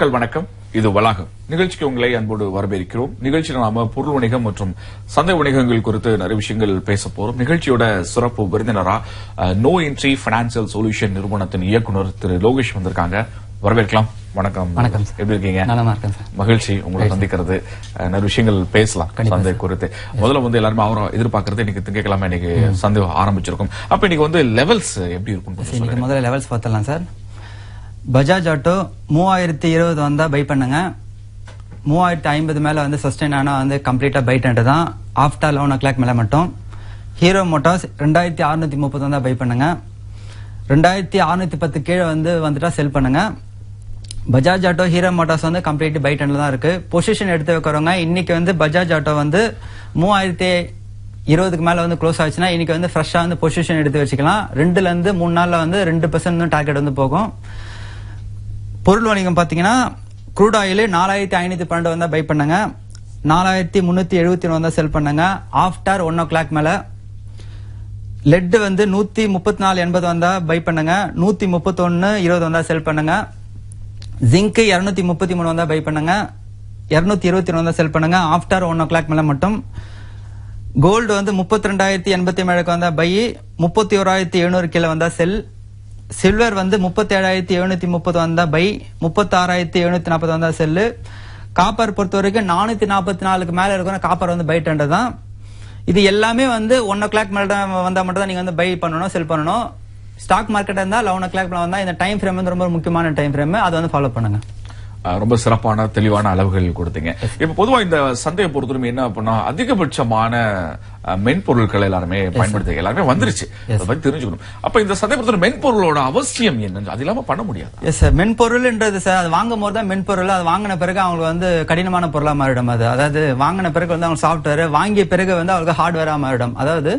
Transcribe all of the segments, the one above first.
மக்கள் வணக்கம். இது வளாகம். நிகழ்ச்சிக்கு உங்களை அன்போடு வரவேற்கிறோம். நிகழ்ச்சியில் நாம பொருள் வணிகம் மற்றும் சந்தை வணிகங்கள் குறித்து நிறைய விஷயங்கள் பேச போறோம். நிகழ்ச்சியோட சிறப்பு விருந்தினரா நோ என்ட்ரி பைனான்சியல் சொல்யூஷன் நிறுவனத்தின் இயக்குனர் திரு லோகேஷ் வந்திருக்காங்க. வரவேற்கலாம். வணக்கம். வணக்கம். எப்படி இருக்கீங்க? நலமா இருக்கேன் சார். மகிழ்ச்சி. உங்களை சந்திக்கிறது. நிறைய விஷயங்கள் பேசலாம் சந்தை குறித்து. முதல்ல வந்து எல்லாருமே அவரும் எதிர்பார்க்கறது இன்னைக்கு திங்கக்கிழமை இன்னைக்கு சந்தை ஆரம்பிச்சிருக்கும். அப்ப இன்னைக்கு வந்து லெவல்ஸ் எப்படி இருக்கும் முதல்ல லெவல்ஸ் பார்த்தலாம் சார். பஜாஜ் ஆட்டோ மூவாயிரத்தி இருபது வந்தா பை பண்ணுங்க. மூவாயிரத்தி ஐம்பது மேல வந்து சஸ்டைன் ஆனா வந்து கம்ப்ளீட்டா பை டென்ட் தான் ஆஃப்டர் லெவன் ஓ கிளாக் மேல மட்டும். ஹீரோ மோட்டார்ஸ் ரெண்டாயிரத்தி அறுநூத்தி முப்பது வந்தா பை பண்ணுங்க. ரெண்டாயிரத்தி அறுநூத்தி பத்து கீழே வந்து வந்துட்டா செல் பண்ணுங்க. பஜாஜ் ஆட்டோ ஹீரோ மோட்டார்ஸ் வந்து கம்ப்ளீட் பை டென்ல தான் இருக்கு. பொசிஷன் எடுத்து வைக்கிறவங்க இன்னைக்கு வந்து பஜாஜ் ஆட்டோ வந்து மூவாயிரத்தி இருபதுக்கு மேல வந்து க்ளோஸ் ஆச்சுன்னா இன்னைக்கு வந்து ஃப்ரெஷ்ஷா வந்து பொசிஷன் எடுத்து வச்சுக்கலாம். ரெண்டுல இருந்து மூணு நாள்ல வந்து ரெண்டு பெர்சன்ட் டார்கெட் வந்து போகும். பொருள் வணிகம் பாத்தீங்கன்னா க்ரூட் ஆயில் நாலாயிரத்தி ஐநூத்தி பன்னெண்டு வந்தா பை பண்ணுங்க. நாலாயிரத்தி முன்னூத்தி எழுபத்தி ஒன்று வந்தா செல் பண்ணுங்க. ஆஃப்டர் ஒன் ஓ கிளாக் மேல லெட் வந்து நூத்தி முப்பத்தி நாலு எண்பது வந்தா பை பண்ணுங்க. நூத்தி முப்பத்தொன்னு இருபது வந்தா செல் பண்ணுங்க. ஜிங்க் இருநூத்தி முப்பத்தி மூணு வந்தா பை பண்ணுங்க. இருநூத்தி இருபத்தி ஒன்று வந்தா செல் பண்ணுங்க. ஆஃப்டர் ஒன் ஓ கிளாக் மேல மட்டும். கோல்டு வந்து முப்பத்தி ரெண்டாயிரத்தி எண்பத்தி ஏழுக்கு வந்தா பை முப்பத்தி ஓராயிரத்தி எழுநூறு கீழே வந்தா செல் சில்வர் வந்து முப்பத்தி ஏழாயிரத்தி எழுநூத்தி முப்பது வந்தா பை முப்பத்தி ஆறாயிரத்தி எழுநூத்தி நாற்பது வந்தா செல்லு. காப்பர் பொறுத்த வரைக்கும் நானூத்தி நாற்பத்தி நாலுக்கு மேல இருக்கிற காப்பர் வந்து பை டெண்டர் தான். இது எல்லாமே வந்து ஒன் ஓ கிளாக் மேல வந்தா மட்டும் தான் நீங்க வந்து பை பண்ணணும் செல் பண்ணணும். ஸ்டாக் மார்க்கெட் இருந்தா லெவன் ஓ கிளாக் மேல வந்தா இந்த டைம் ஃப்ரேம் வந்து ரொம்ப முக்கியமான டைம் ஃப்ரேம் அதை வந்து ஃபாலோ பண்ணுங்க. ரொம்ப சிறப்பான தெளிவான அளவுகள் கொடுத்தீங்க. இப்ப பொதுவா இந்த சந்தையை பொறுத்தவரை என்ன பண்ணா அதிகபட்சமான மென்பொருட்கள் எல்லாருமே பயன்படுத்தி எல்லாருமே வந்துருச்சு. அதை பத்தி தெரிஞ்சுக்கணும். அப்ப இந்த சந்தை பொறுத்தவரை மென்பொருளோட அவசியம் என்னன்னு அது இல்லாம பண்ண முடியாது. எஸ் சார் மென்பொருள்ன்றது சார் அது வாங்கும் போது தான் மென்பொருள் அது வாங்கின பிறகு அவங்களுக்கு வந்து கடினமான பொருளா மாறிடும் அது. அதாவது வாங்கின பிறகு வந்து அவங்க சாஃப்ட்வேர் வாங்கிய பிறகு வந்து அவங்களுக்கு ஹார்ட்வேரா மாறிடும். அதாவது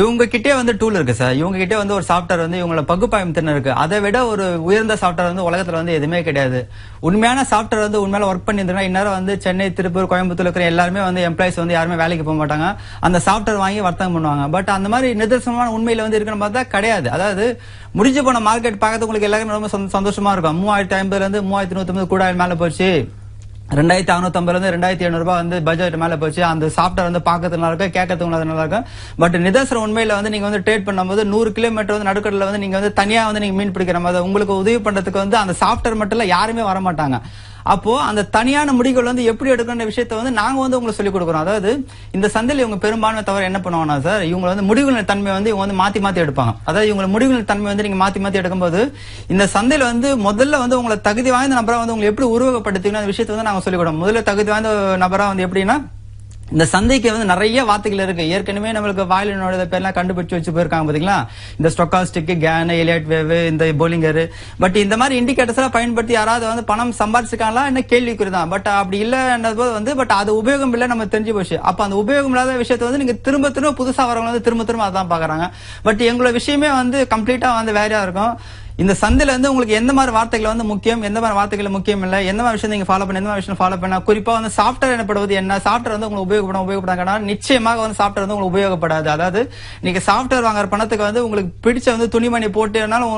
இவங்க கிட்டே வந்து டூல் இருக்கு சார் இவங்க கிட்டே வந்து ஒரு சாஃப்ட்வேர் வந்து இவங்கள பகுப்பாய்வு திறன் இருக்கு. அதை விட ஒரு உயர்ந்த சாஃப்ட்வேர் வந்து உலகத்துல வந்து எதுவுமே கிடையாது. உண்மையான சாஃப்ட்வேர் வந்து உண்மையில ஒர்க் பண்ணியிருந்தா இந்நேரம் வந்து சென்னை திருப்பூர் கோயம்புத்தூர் இருக்கிற எல்லாருமே வந்து எம்ப்ளாயிஸ் வந்து யாருமே வேலைக்கு போக மாட்டாங்க. அந்த சாஃப்ட்வேர் வாங்கி வர்த்தகம் பண்ணுவாங்க. பட் அந்த மாதிரி நிதர்சனமான உண்மையில வந்து இருக்குன்னு பார்த்தா கிடையாது. அதாவது முடிஞ்சு போன மார்க்கெட் பார்க்கறது உங்களுக்கு எல்லாருமே ரொம்ப சந்தோஷமா இருக்கும். மூவாயிரத்தி ஐம்பதுல இருந்து மூவாயிரத்தி நூத்தி ஐம்பது கூட மேல போச்சு. ரெண்டாயிரத்தி அறுநூத்தி இருந்து ரெண்டாயிரத்தி எழுநூறுபா வந்து பட்ஜெட் மேல போச்சு. அந்த சாஃப்ட்வேர் வந்து பார்க்கறது நல்லா இருக்கும் கேட்கறதுக்கு நல்லா இருக்கும். பட் நிதர்சனம் உண்மையில வந்து நீங்க வந்து ட்ரேட் பண்ணும்போது நூறு கிலோமீட்டர் வந்து நடுக்கடல வந்து நீங்க வந்து தனியா வந்து நீங்க மீன் பிடிக்கிற மாதிரி உங்களுக்கு உதவி பண்றதுக்கு வந்து அந்த சாஃப்ட்வேர் மட்டும் யாருமே வர மாட்டாங்க அப்போ அந்த தனியான முடிவுகள் வந்து எப்படி எடுக்கணுன்ற விஷயத்த வந்து நாங்க வந்து உங்களுக்கு சொல்லிக் கொடுக்குறோம். அதாவது இந்த சந்தையில் இவங்க பெரும்பான்மை தவிர என்ன பண்ணுவாங்கன்னா சார் இவங்க வந்து முடிவுகளின் தன்மை வந்து இவங்க வந்து மாத்தி மாத்தி எடுப்பாங்க. அதாவது இவங்க முடிவுகளின் தன்மை வந்து நீங்க மாத்தி மாத்தி எடுக்கும்போது இந்த சந்தையில வந்து முதல்ல வந்து உங்களை தகுதி வாய்ந்த நபரா வந்து உங்களை எப்படி உருவகப்படுத்திக்கணும் அந்த விஷயத்தை வந்து நாங்க சொல்லிக் கொடுப்போம். முதல்ல தகுதி வாய்ந்த நபரா வந்து எப்படின்னா இந்த சந்தைக்கு வந்து நிறைய வார்த்தைகள் இருக்கு. ஏற்கனவே நம்மளுக்கு வாயிலினோட பேர்லாம் கண்டுபிடிச்சு வச்சு போயிருக்காங்க பாத்தீங்களா? இந்த ஸ்டொக்காஸ்டிக் கேன் எலியட் வேவ் இந்த போலிங்கர் பட் இந்த மாதிரி இண்டிகேட்டர்ஸ் எல்லாம் பயன்படுத்தி யாராவது வந்து பணம் சம்பாதிச்சிருக்காங்களா என்ன கேள்விக்குறி தான் பட் அப்படி இல்லைன்றது போது வந்து பட் அது உபயோகம் இல்லை நம்ம தெரிஞ்சு போச்சு. அப்ப அந்த உபயோகம் இல்லாத விஷயத்த வந்து நீங்க திரும்ப திரும்ப புதுசா வரவங்க வந்து திரும்ப திரும்ப அதான் பாக்குறாங்க. பட் எங்களோட விஷயமே வந்து கம்ப்ளீட்டா வந்து வேறையா இருக்கும். இந்த சந்தையில வந்து உங்களுக்கு எந்த மாதிரி வார்த்தைகள் வந்து முக்கியம் எந்த மாதிரி வார்த்தைகள் முக்கியம் இல்ல எந்த மாதிரி விஷயம் நீங்க ஃபாலோ பண்ண எந்த மாதிரி விஷயம் ஃபாலோ பண்ண குறிப்பா வந்து சாஃப்ட்வேர் எனப்படுவது என்ன? சாஃப்ட்வேர் வந்து உங்களுக்கு உபயோகப்படும் உபயோகப்படாங்கன்னா நிச்சயமாக வந்து சாஃப்ட்வேர் வந்து உங்களுக்கு உபயோகப்படாது. அதாவது நீங்க சாஃப்ட்வேர் வாங்குற பணத்துக்கு வந்து உங்களுக்கு பிடிச்ச வந்து துணிமணி போட்டுனாலும்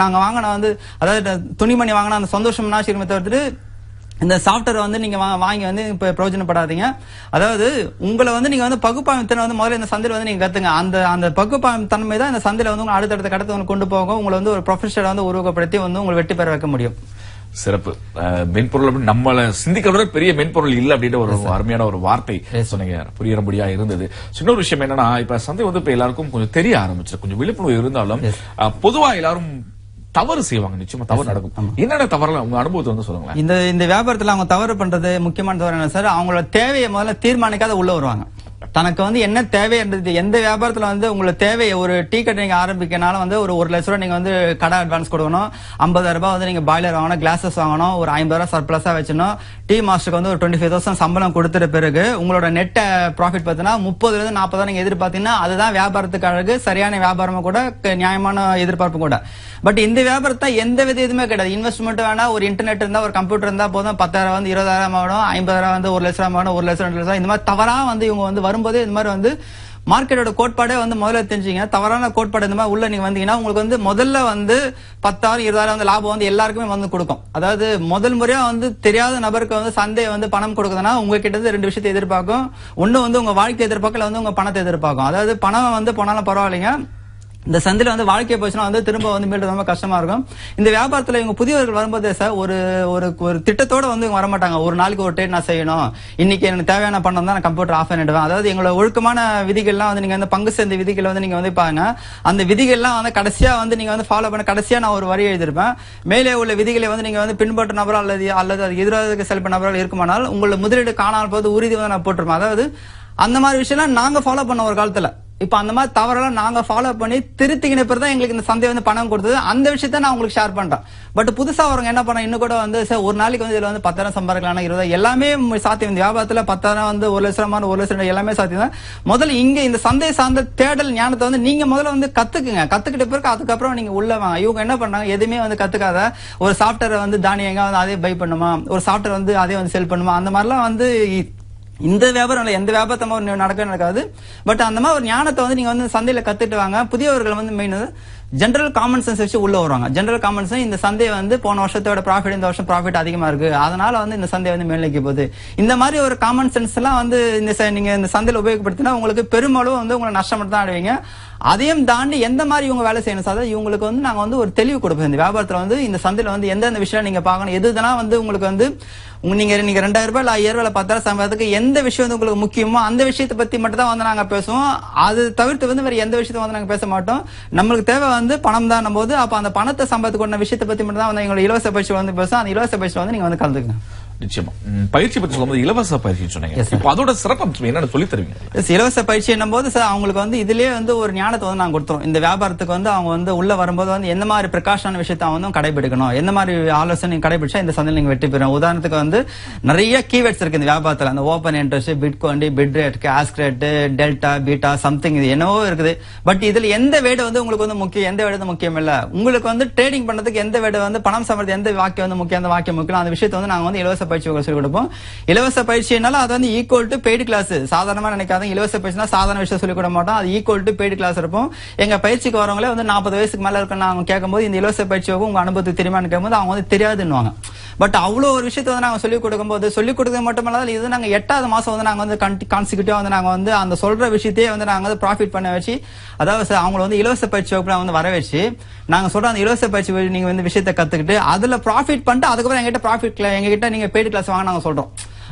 நாங்க வாங்கின வந்து அதாவது துணிமணி வாங்கின அந்த சந்தோஷம் நாசிரமத்தை தவிர்த்துட்டு இந்த சாஃப்ட்வேர் வந்து நீங்க வாங்கி வந்து இப்ப பிரயோஜனப்படாதீங்க. அதாவது உங்களை வந்து நீங்க வந்து பகுப்பாய்வு திறன் வந்து முதல்ல இந்த சந்தையில வந்து நீங்க கத்துங்க. அந்த அந்த பகுப்பாய்வு தன்மை தான் இந்த சந்தையில வந்து உங்களை அடுத்தடுத்த கடத்தை வந்து கொண்டு போகும் உங்களை வந்து ஒரு ப்ரொஃபஷனல் வந்து உருவகப்படுத்தி வந்து உங்களை வெற்றி பெற வைக்க முடியும். சிறப்பு. மென்பொருள் அப்படின்னு நம்மள சிந்திக்கிறத பெரிய மென்பொருள் இல்ல அப்படின்ற ஒரு அருமையான ஒரு வார்த்தை சொன்னீங்க. புரியறபடியா இருந்தது. இன்னொரு விஷயம் என்னன்னா இப்ப சந்தை வந்து இப்ப எல்லாருக்கும் கொஞ்சம் தெரிய ஆரம்பிச்சு கொஞ்சம் விழிப்புணர்வு இருந்தாலும் பொதுவா எல்லாரும் தவறு செய்வாங்க நிச்சயமா தவறு நடக்கும். என்னென்ன தவறுலாம் உங்க அனுபவத்தை வந்து சொல்லுங்களேன்? இந்த இந்த வியாபாரத்துல அவங்க தவறு பண்றது முக்கியமான தவறு என்ன சார் அவங்களோட தேவையை முதல்ல தீர்மானிக்காத உள்ள வருவாங்க. தனக்கு வந்து என்ன தேவைன்றது எந்த வியாபாரத்துல வந்து உங்களுக்கு தேவை ஒரு டீ கடை நீங்க ஆரம்பிக்கனாலும் வந்து ஒரு ஒரு லட்ச ரூபா நீங்க வந்து கடை அட்வான்ஸ் கொடுக்கணும். ஐம்பதாயிரம் ரூபாய் வந்து நீங்க பாய்லர் வாங்கணும் கிளாஸஸ் வாங்கணும் ஒரு ஐம்பது ரூபாய் சர்ப்ளஸா வச்சணும் டீ மாஸ்டருக்கு வந்து ஒரு டுவெண்ட்டி ஃபைவ் தௌசண்ட் சம்பளம் கொடுத்துட்ட பிறகு உங்களோட நெட் ப்ராஃபிட் பார்த்தீங்கன்னா முப்பதுல இருந்து நாற்பதா நீங்க எதிர்பார்த்தீங்கன்னா அதுதான் வியாபாரத்துக்கு அழகு சரியான வியாபாரமும் கூட நியாயமான எதிர்பார்ப்பு கூட. பட் இந்த வியாபாரத்தை எந்த வித இதுவுமே கிடையாது. இன்வெஸ்ட்மெண்ட் வேணா ஒரு இன்டர்நெட் இருந்தா ஒரு கம்ப்யூட்டர் இருந்தா போதும். பத்தாயிரம் வந்து இருபதாயிரம் ஆகணும் ஐம்பதாயிரம் வந்து ஒரு லட்சம் ஆகணும் ஒரு லட்சம் ரெண்டு லட்சம் இந்த மாதிரி தவறா வந்து இவங்க வந்து வரும்போது வரும்போதே இந்த மாதிரி வந்து மார்க்கெட்டோட கோட்பாடே வந்து முதல்ல தெரிஞ்சுங்க. தவறான கோட்பாடு இந்த மாதிரி உள்ள நீங்க வந்தீங்கன்னா உங்களுக்கு வந்து முதல்ல வந்து பத்தாயிரம் இருபதாயிரம் வந்து லாபம் வந்து எல்லாருக்குமே வந்து கொடுக்கும். அதாவது முதல் முறையா வந்து தெரியாத நபருக்கு வந்து சந்தை வந்து பணம் கொடுக்குதுன்னா உங்ககிட்ட இருந்து ரெண்டு விஷயத்தை எதிர்பார்க்கும். ஒன்னு வந்து உங்க வாழ்க்கை எதிர்பார்க்கல வந்து உங்க பணத்தை எதிர்பார்க்கும். அதாவது பணம் வந்து போனாலும் பரவாயில்லைங்க. இந்த சந்தையில வந்து வாழ்க்கையை போச்சுன்னா வந்து திரும்ப வந்து மீண்டும் ரொம்ப கஷ்டமா இருக்கும். இந்த வியாபாரத்துல இவங்க புதியவர்கள் வரும்போது சார் ஒரு ஒரு ஒரு திட்டத்தோட வந்து இவங்க வரமாட்டாங்க. ஒரு நாளைக்கு ஒரு ட்ரேட் நான் செய்யணும். இன்னைக்கு எனக்கு தேவையான பணம் தான் நான் கம்ப்யூட்டர் ஆஃப் பண்ணிடுவேன். அதாவது எங்களோட ஒழுக்கமான விதிகள்லாம் வந்து நீங்க வந்து பங்கு சேர்ந்த விதிகள் வந்து நீங்க வந்து பாருங்க. அந்த விதிகள்லாம் வந்து கடைசியா வந்து நீங்க வந்து ஃபாலோ பண்ண கடைசியா நான் ஒரு வரி எழுதிருப்பேன் மேலே உள்ள விதிகளை வந்து நீங்க வந்து பின்பற்ற நபரா அல்லது அல்லது அது எதிராக செல்ப நபரால் இருக்குமானால் உங்களோட முதலீடு காணாமல் போது உறுதி வந்து நான் போட்டிருப்பேன். அதாவது அந்த மாதிரி விஷயம்லாம் நாங்க ஃபாலோ பண்ண ஒரு காலத்துல. இப்ப அந்த மாதிரி தவறெல்லாம் நாங்க ஃபாலோ பண்ணி திருத்திக்கின பிறகு தான் எங்களுக்கு இந்த சந்தை வந்து பணம் கொடுத்தது. அந்த விஷயத்த நான் உங்களுக்கு ஷேர் பண்றேன். பட் புதுசா வரவங்க என்ன பண்ண இன்னும் கூட வந்து சார் ஒரு நாளைக்கு வந்து இதுல வந்து பத்தாயிரம் சம்பாதிக்கலாம் இருபது எல்லாமே சாத்தியம். இந்த வியாபாரத்துல பத்தாயிரம் வந்து ஒரு லட்சமான ஒரு லட்சம் எல்லாமே சாத்தியம் தான். முதல்ல இங்க இந்த சந்தை சார்ந்த தேடல் ஞானத்தை வந்து நீங்க முதல்ல வந்து கத்துக்குங்க. கத்துக்கிட்ட பிறகு அதுக்கப்புறம் நீங்க உள்ள வாங்க. இவங்க என்ன பண்ணாங்க எதுவுமே வந்து கத்துக்காத ஒரு சாஃப்ட்வேரை வந்து தானியங்க வந்து அதே பை பண்ணுமா? ஒரு சாஃப்ட்வேர் வந்து அதே வந்து செல் பண்ணுமா? அந்த மாதிரிலாம் வந்து இந்த வியாபாரம் இல்லை எந்த வியாபாரத்தை நடக்க நடக்காது. பட் அந்த மாதிரி ஒரு ஞானத்தை வந்து நீங்க வந்து சந்தையில கத்துட்டு வாங்க. புதியவர்கள் வந்து மெயின் ஜென்ரல் காமன் சென்ஸ் வச்சு உள்ள வருவாங்க. ஜென்ரல் காமன் சென்ஸ் இந்த சந்தை வந்து போன வருஷத்தோட ப்ராஃபிட் இந்த வருஷம் ப்ராஃபிட் அதிகமா இருக்கு. அதனால வந்து இந்த சந்தை வந்து மேல்நிலைக்கு போகுது. இந்த மாதிரி ஒரு காமன் சென்ஸ் எல்லாம் வந்து இந்த நீங்க இந்த சந்தையில உபயோகப்படுத்தினா உங்களுக்கு பெருமளவு வந்து உங்களை நஷ்டம் மட்டும் தான் அடைவீங்க. அதையும் தாண்டி எந்த மாதிரி இவங்க வேலை செய்யணும்? சார் இவங்களுக்கு வந்து நாங்க வந்து ஒரு தெளிவு கொடுப்போம். இந்த வியாபாரத்துல வந்து இந்த சந்தையில வந்து எந்தெந்த விஷயம் நீங்க பார்க்கணும்? எது இதெல்லாம் வந்து உங்களுக்கு வந்து நீங்க நீங்க ரெண்டாயிரம் ரூபாய் இல்ல ஐயாயிரம் ரூபாய் பத்தாயிரம் சம்பளத்துக்கு எந்த விஷயம் வந்து உங்களுக்கு முக்கியமோ அந்த விஷயத்தை பத்தி மட்டும் தான் வந்து நாங்க பேசுவோம். அது தவிர்த்து வந்து வேற எந்த விஷயத்தை வந்து நாங்க பேச மாட்டோம். நம்மளுக்கு தேவை வந்து பணம் தான் போது அப்ப அந்த பணத்தை சம்பளத்துக்கு கொண்ட விஷயத்தை பத்தி மட்டும் தான் வந்து எங்களோட இலவச பயிற்சி வந்து பேசுவோம். அந்த இலவச பயிற்சி வந்து நீங்க வந்து கலந்துக்கணும். நிச்சயமா. பயிற்சி பத்தி சொல்லும்போது இலவச பயிற்சி சொன்னீங்க. இப்போ அதோட சிறப்பு என்னன்னு சொல்லி தருவீங்க? இலவச பயிற்சி என்னும்போது சார் அவங்களுக்கு வந்து இதுலயே வந்து ஒரு ஞானத்தை வந்து நாங்க கொடுத்துரும் இந்த வியாபாரத்துக்கு வந்து அவங்க வந்து உள்ள வரும்போது வந்து எந்த மாதிரி பிரகாஷான விஷயத்தை வந்து கடைபிடிக்கணும்? எந்த மாதிரி ஆலோசனை கடைபிடிச்சா இந்த சந்தையில் நீங்க வெற்றி பெறும் உதாரணத்துக்கு வந்து நிறைய கீவேர்ட்ஸ் இருக்கு இந்த வியாபாரத்துல. அந்த open interest bid quantity bid rate ask rate delta beta something இது என்னவோ இருக்குது. பட் இதுல எந்த வேடு வந்து உங்களுக்கு வந்து முக்கியம் எந்த வேடு முக்கியம் இல்ல. உங்களுக்கு வந்து ட்ரேடிங் பண்றதுக்கு எந்த வேடு வந்து பணம் சம்பளத்து எந்த வாக்கியம் வந்து முக்கியம் அந்த வாக்கியம் முக்கியம் அந்த விஷயத்தை வந்து நாங்க வந்து இலவச பயிற்சி சொல்லிக் கொடுப்போம். இலவச பயிற்சினால அது வந்து ஈக்குவல் டு பெய்டு கிளாஸ் சாதாரணமா நினைக்காதீங்க. இலவச பயிற்சினா சாதாரண விஷயம் சொல்லிக் கொடுக்க மாட்டோம். அது ஈக்குவல் டு பெய்டு கிளாஸ் இருப்போம். எங்க பயிற்சிக்கு வரவங்களே வந்து நாற்பது வயசுக்கு மேல இருக்கணும் அவங்க கேட்கும்போது இந்த இலவச பயிற்சி உங்க அனுபவத்துக்கு தெரியுமான்னு கேட்கும்போது அவங்க வந்து தெரியாதுன்னுவாங்க. பட் அவ்வளோ ஒரு விஷயத்தை வந்து நாங்கள் சொல்லிக் கொடுக்கும்போது சொல்லிக் கொடுக்க மட்டும் இல்லாத இது நாங்கள் எட்டாவது மாதம் வந்து நாங்கள் வந்து கான்சிக்யூட்டிவாக வந்து நாங்கள் வந்து அந்த சொல்ற விஷயத்தையே வந்து நாங்கள் வந்து ப்ராஃபிட் பண்ண வச்சு அதாவது அவங்கள வந்து இலவச பயிற்சி வகுப்புல வந்து வர வச்சு நாங்கள் சொல்ற அந்த இலவச பயிற்சி நீங்கள் வந்து விஷயத்தை கற்றுக்கிட்டு அதில் ப்ராஃபிட் பண்ணிட்டு அதுக்கப்புறம் எங்ககிட்ட ப்ராஃபிட் எங்ககிட்ட நீங்கள் பெய்டு கிளாஸ் வாங்க நாங்கள் சொல்கிறோம்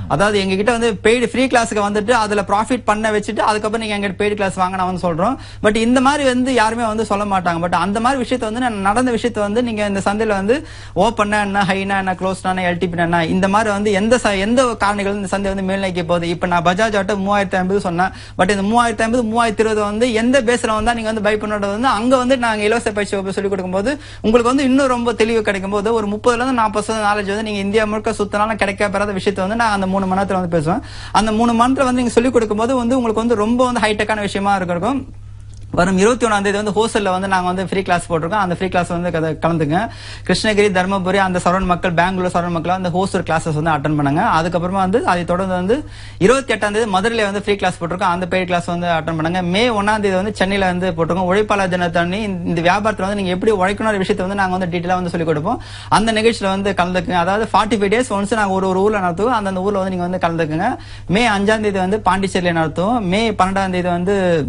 அதாவது எங்க கிட்ட வந்து பெய்டு ஃப்ரீ கிளாஸுக்கு வந்துட்டு அதுல ப்ராஃபிட் பண்ண வச்சுட்டு அதுக்கப்புறம் நீங்க எங்கிட்ட பெய்டு கிளாஸ் வாங்க நான் வந்து சொல்றோம். பட் இந்த மாதிரி வந்து யாருமே வந்து சொல்ல மாட்டாங்க. பட் அந்த மாதிரி விஷயத்தை வந்து நான் நடந்த விஷயத்த வந்து நீங்க இந்த சந்தையில வந்து ஓப்பன் என்ன ஹைனா என்ன க்ளோஸ்னா எல்டிபி என்ன இந்த மாதிரி வந்து எந்த ச- எந்த காரணிகள் இந்த சந்தை வந்து மேல்நோக்கி போகுது? இப்ப நான் பஜாஜ் ஆட்டோ மூவாயிரத்தி ஐம்பது சொன்னேன். பட் இந்த மூவாயிரத்தி ஐம்பது மூவாயிரத்தி இருபது வந்து எந்த பேஸ்ல வந்தா நீங்க வந்து பை பண்ணுறது வந்து அங்க வந்து நாங்க இலவச பயிற்சி வகுப்பு சொல்லிக் கொடுக்கும்போது உங்களுக்கு வந்து இன்னும் ரொம்ப தெளிவு கிடைக்கும் போது ஒரு முப்பதுல இருந்து நாற்பது நாலேஜ் வந்து நீங்க இந்தியா முழுக்க சுத்தினாலும் கிடைக்க பெறாத விஷயத்தை வந்து நான் அந்த மூணு மணி நேரத்தில் வந்து பேசுவேன். அந்த மூணு மணி வந்து நீங்க சொல்லிக் கொடுக்கும்போது வந்து உங்களுக்கு வந்து ரொம்ப வந்து ஹைடெக்கான விஷயமா இருக்கும் வரும் இருபத்தி ஒண்ணாம் தேதி வந்து ஹோஸ்டல்ல வந்து நாங்க வந்து ஃப்ரீ கிளாஸ் போட்டிருக்கோம். அந்த ஃப்ரீ கிளாஸ் வந்து கலந்துங்க. கிருஷ்ணகிரி தர்மபுரி அந்த சரவண மக்கள் பெங்களூர் சரவண மக்கள் அந்த ஹோஸ்டல் கிளாஸஸ் வந்து அட்டன் பண்ணுங்க. அதுக்கப்புறமா வந்து அதை தொடர்ந்து வந்து இருபத்தி எட்டாம் தேதி மதுரையில வந்து ஃப்ரீ கிளாஸ் போட்டிருக்கோம். அந்த பெய்ட் கிளாஸ் வந்து அட்டன் பண்ணுங்க. மே ஒன்னாம் தேதி வந்து சென்னையில வந்து போட்டிருக்கோம். உழைப்பாளர் தினத்தண்ணி இந்த- வியாபாரத்தில் வியாபாரத்துல வந்து நீங்க எப்படி உழைக்கணும் விஷயத்தை வந்து நாங்க வந்து டீட்டெயிலா வந்து சொல்லிக் கொடுப்போம். அந்த நிகழ்ச்சியில வந்து கலந்துக்குங்க. அதாவது ஃபார்ட்டி ஃபைவ் டேஸ் ஒன்ஸ் நாங்க ஒரு ஒரு ஊர்ல நடத்துவோம். அந்தந்த ஊர்ல வந்து நீங்க வந்து கலந்துக்குங்க. மே அஞ்சாம் தேதி வந்து பாண்டிச்சேரியில நடத்துவோம். மே பன்னெண்டாம் தேதி வந்து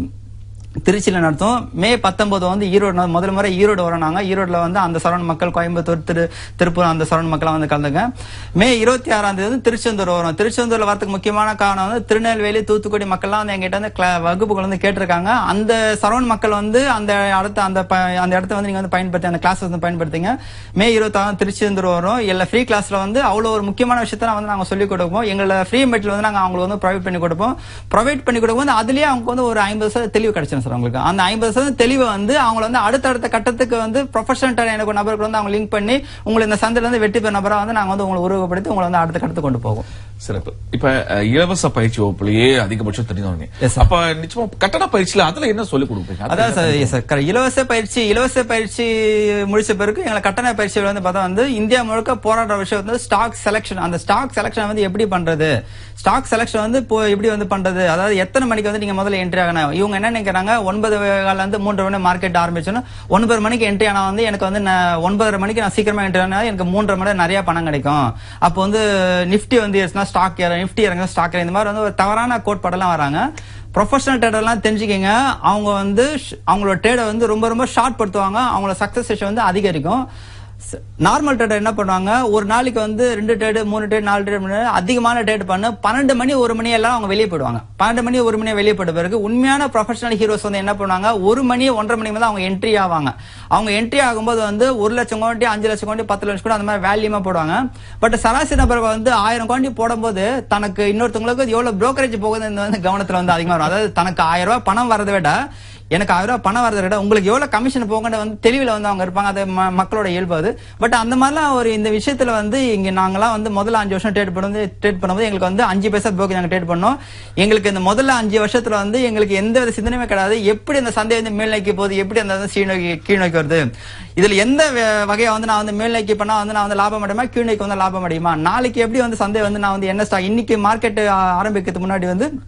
திருச்சியில் நடத்தும். மே பத்தொன்பது வந்து ஈரோடு முதல் முறை ஈரோடு வரோம் ஈரோடில் வந்து அந்த சரவண மக்கள் கோயம்புத்தூர் திரு திருப்பூர் அந்த சரவண மக்கள் வந்து கலந்துங்க. மே இருபத்தி ஆறாம் தேதி வந்து திருச்செந்தூர் வரும் திருச்செந்தூரில் வரதுக்கு முக்கியமான காரணம் வந்து திருநெல்வேலி தூத்துக்குடி மக்கள்லாம் வந்து எங்கிட்ட வந்து வகுப்புகள் வந்து கேட்டிருக்காங்க. அந்த சரவண மக்கள் வந்து அந்த அடுத்த அந்த ப- அந்த இடத்த வந்து நீங்கள் வந்து பயன்படுத்தி அந்த கிளாஸ் வந்து பயன்படுத்திங்க. மே இருபத்தாறாம் திருச்செந்தூர் வரும் இல்லை ஃப்ரீ கிளாஸில் வந்து அவ்வளோ ஒரு முக்கியமான விஷயத்த வந்து நாங்கள் சொல்லிக் கொடுப்போம். எங்களோட ஃப்ரீ மெட்டில் வந்து நாங்கள் அவங்களுக்கு வந்து ப்ரொவைட் பண்ணி கொடுப்போம். ப்ரொவைட் பண்ணி கொடுக்கும்போது அதுலேயே அவங்களுக்கு வந்து ஒரு ஐம்பது சதவீத தெளிவு கிடைச்சிடும் சார் அவங்களுக்கு அந்த ஐம்பது சதவீதம் தெளிவை வந்து அவங்கள வந்து அடுத்தடுத்த கட்டத்துக்கு வந்து ப்ரொஃபஷனல் எனக்கு ஒரு நபருக்கு வந்து அவங்க லிங்க் பண்ணி உங்களை இந்த சந்தையில இருந்து வெற்றி பெற நபரா வந்து நாங்க வந்து உங்களை உருவப்படுத்தி உங்களை வந்து அடுத்த கட்டத்துக்கு கொண்டு போவோம். சிறப்பு. இப்ப இலவச பயிற்சி வகுப்புலயே அதிகபட்சம் தெரிஞ்சவங்க. அப்ப நிச்சயமா கட்டண பயிற்சியில அதுல என்ன சொல்லிக் கொடுப்பீங்க? அதான் சார். இலவச பயிற்சி இலவச பயிற்சி முடிச்ச பிறகு எங்களை கட்டண பயிற்சியில் வந்து பார்த்தா வந்து இந்தியா முழுக்க போராடுற விஷயம் வந்து ஸ்டாக் செலக்ஷன் அந்த ஸ்டாக் செலக்ஷன் வந்து எப்படி பண்றது? ஸ்டாக் செலக்ஷன் வந்து இப்போ எப்படி வந்து பண்றது? அதாவது எத்தனை மணிக்கு வந்து நீங்க முதல்ல என்ட்ரி ஆகணும்? இவங்க என்ன நினைக்கிறாங்க? ஒன்பது கால இருந்து மூன்று மணி மார்க்கெட் ஆரம்பிச்சோன்னா ஒன்பது மணிக்கு என்ட்ரி ஆனா வந்து எனக்கு வந்து நான் ஒன்பதரை மணிக்கு நான் சீக்கிரமா என்ட்ரி ஆனா எனக்கு மூன்றரை மணி நிறைய பணம் கிடைக்கும். அப்போ வந்து நிஃப்டி வந்து ஸ்டாக் ஏற நிஃப்டி இறங்க. ஸ்டாக் இந்த மாதிரி வந்து ஒரு தவறான கோட்பாடெல்லாம் வராங்க. ப்ரொஃபஷனல் ட்ரேடர்லாம் தெரிஞ்சுக்கங்க. அவங்க வந்து அவங்களோட ட்ரேடை வந்து ரொம்ப ரொம்ப ஷார்ட் படுத்துவாங்க. அவங்களோட சக்ஸஸ் ரேஷன் வந்து அதிகரிக்கும். நார்மல் ட்ரேடர் என்ன பண்ணுவாங்க? ஒரு நாளைக்கு வந்து ரெண்டு ட்ரேடு மூணு ட்ரேட் நாலு ட்ரேட் அதிகமான ட்ரேட் பண்ண. பன்னெண்டு மணி ஒரு மணி எல்லாம் அவங்க வெளியே போடுவாங்க பன்னெண்டு மணி ஒரு மணி வெளியே போட்ட பிறகு உண்மையான ப்ரொஃபஷனல் ஹீரோஸ் வந்து என்ன பண்ணுவாங்க? ஒரு மணி ஒன்றரை மணி வந்து அவங்க என்ட்ரி ஆவாங்க. அவங்க என்ட்ரி ஆகும்போது வந்து ஒரு லட்சம் கோடி அஞ்சு லட்சம் கோடி பத்து லட்சம் கோடி அந்த மாதிரி வேல்யூமா போடுவாங்க. பட் சராசரி நபர் வந்து ஆயிரம் கோடி போடும்போது தனக்கு இன்னொருத்தவங்களுக்கு எவ்வளவு புரோக்கரேஜ் போகுதுன்னு வந்து கவனத்துல வந்து அதிகமாக வரும். அதாவது தனக்கு ஆயிரம் ரூபாய் பணம் வரதை விட எனக்கு ஆயிரம் ரூபாய் பணம் வரதை விட உங்களுக்கு எவ்வளவு கமிஷன் போங்கன்னு வந்து தெளிவில் வந்து அவங்க இருப்பாங்க. அது மக்களோட இயல்பு அது. பட் அந்த மாதிரிலாம் ஒரு இந்த விஷயத்துல வந்து இங்க நாங்களாம் வந்து முதல்ல அஞ்சு வருஷம் ட்ரேட் பண்ணுவது ட்ரேட் பண்ணும்போது எங்களுக்கு வந்து அஞ்சு பைசா போக்கு நாங்கள் ட்ரேட் பண்ணோம். எங்களுக்கு இந்த முதல்ல அஞ்சு வருஷத்துல வந்து எங்களுக்கு எந்த வித சிந்தனையுமே கிடையாது. எப்படி அந்த சந்தை வந்து மேல் நோக்கி போகுது எப்படி அந்த வந்து கீழ் நோக்கி கீழ் நோக்கி வருது. இதுல எந்த வ- வந்து நான் வந்து மேல் நோக்கி பண்ணா வந்து நான் வந்து லாபம் அடையுமா கீழ் நோக்கி வந்து லாபம் அடையுமா? நாளைக்கு எப்படி வந்து சந்தை வந்து நான் வந்து என்ன ஸ்டாக் இன்னைக்கு மார்க்கெட் ஆரம்பிக்கிறதுக்கு முன்னாடி வந்து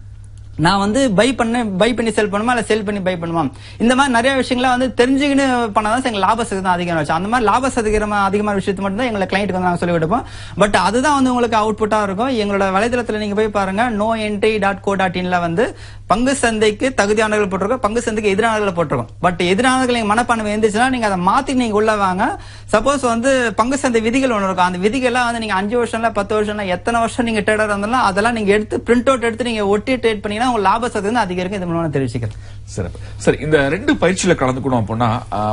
நான் வந்து பை பண்ண பை பண்ணி செல் பண்ணுமா இல்ல செல் பண்ணி பை பண்ணுமா? இந்த மாதிரி நிறைய விஷயங்களை வந்து தெரிஞ்சுக்கின்னு பண்ணாதான் எங்க லாப சதவீதம் அதிகமாக வச்சு அந்த மாதிரி லாப சதவீதம் அதிகமான விஷயத்தை மட்டும் தான் எங்களை கிளைண்ட்டுக்கு வந்து நாங்கள் சொல்லி கொடுப்போம். பட் அதுதான் வந்து உங்களுக்கு அவுட்புட்டாக இருக்கும். எங்களோட வலைதளத்துல நீங்க போய் பாருங்க no entry dot co dot இன்ல வந்து பங்கு சந்தைக்கு தகுதியானவர்கள் போட்டிருக்கோம் பங்கு சந்தைக்கு எதிரானவர்களை போட்டிருக்கோம். பட் எதிரானவர்கள் நீங்க மனப்பான்மை இருந்துச்சுன்னா நீங்க அதை மாத்தி நீங்க உள்ள வாங்க. சப்போஸ் வந்து பங்கு சந்தை விதிகள் ஒன்று இருக்கும். அந்த விதிகள்லாம் வந்து நீங்க அஞ்சு வருஷம்ல பத்து வருஷம்ல எத்தனை வருஷம் நீங்க ட்ரேடர் இருந்தாலும் அதெல்லாம் நீங்க எடுத்து பிரிண்ட் அவுட் எடுத்து நீங்க ஒட்டி ட்ரேட் பண்ணீங்கன்னா உங்க லாப சதவீதம் அதிகரிக்கும் இது மூலமா தெரிவிச்சுக்கிறேன். சிறப்பு. சரி இந்த ரெண்டு பயிற்சியில கலந்துக்கணும் அப்படின்னா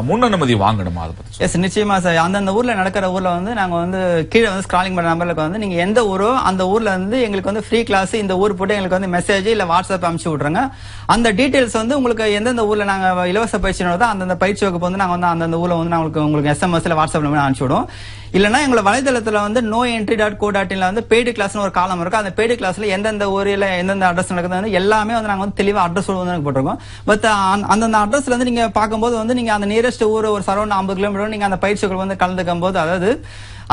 முன் அனுமதி வாங்கணுமா அதை பத்தி. எஸ் நிச்சயமா சார். அந்தந்த ஊர்ல நடக்கிற ஊர்ல வந்து நாங்க வந்து கீழே வந்து ஸ்க்ராலிங் பண்ண நம்பருக்கு வந்து நீங்க எந்த ஊரோ அந்த ஊர்ல வந்து எங்களுக்கு வந்து ஃப்ரீ கிளாஸ் இந்த ஊர் போட்டு எங்களுக்கு வந்து மெசேஜ் இல்ல வாட்ஸ்அப் அனுப்பிச்சு விட்ருங்க. அந்த டீடைல்ஸ் வந்து உங்களுக்கு எந்தெந்த ஊர்ல நாங்க இலவச பயிற்சி நடந்தோ அந்தந்த பயிற்சி வகுப்பு வந்து நாங்க வந்து அந்தந்த ஊர்ல வந்து நாங்களுக்கு உங்களுக்கு எஸ்எம்எஸ்ல வாட்ஸ்அப்ல வந்து அனுப்பிச்சு விடுவோம். இல்லைன்னா எங்களை வலைதளத்தில் வந்து no entry dot co dot இன்ல வந்து பெய்டு கிளாஸ்னு ஒரு காலம் இருக்கும் அந்த பெய்டு கிளாஸ்ல எந்தெந்த ஊரில் எந்தெந்த அட்ரஸ் நடக்குது வந்து எல்லாமே வந்து நாங்கள் வந்து தெளிவாக அட்ரஸ் வந்து நாங்கள் போட்டிருக்கோம். பட் அந்தந்த அட்ரஸ்ல வந்து நீங்கள் பார்க்கும்போது வந்து நீங்கள் அந்த நியரஸ்ட் ஊர் ஒரு சரௌண்ட் ஐம்பது கிலோமீட்டர் நீங்கள் அந்த பயிற்சிகள் வந்து கலந்துக்கும் போது அதாவது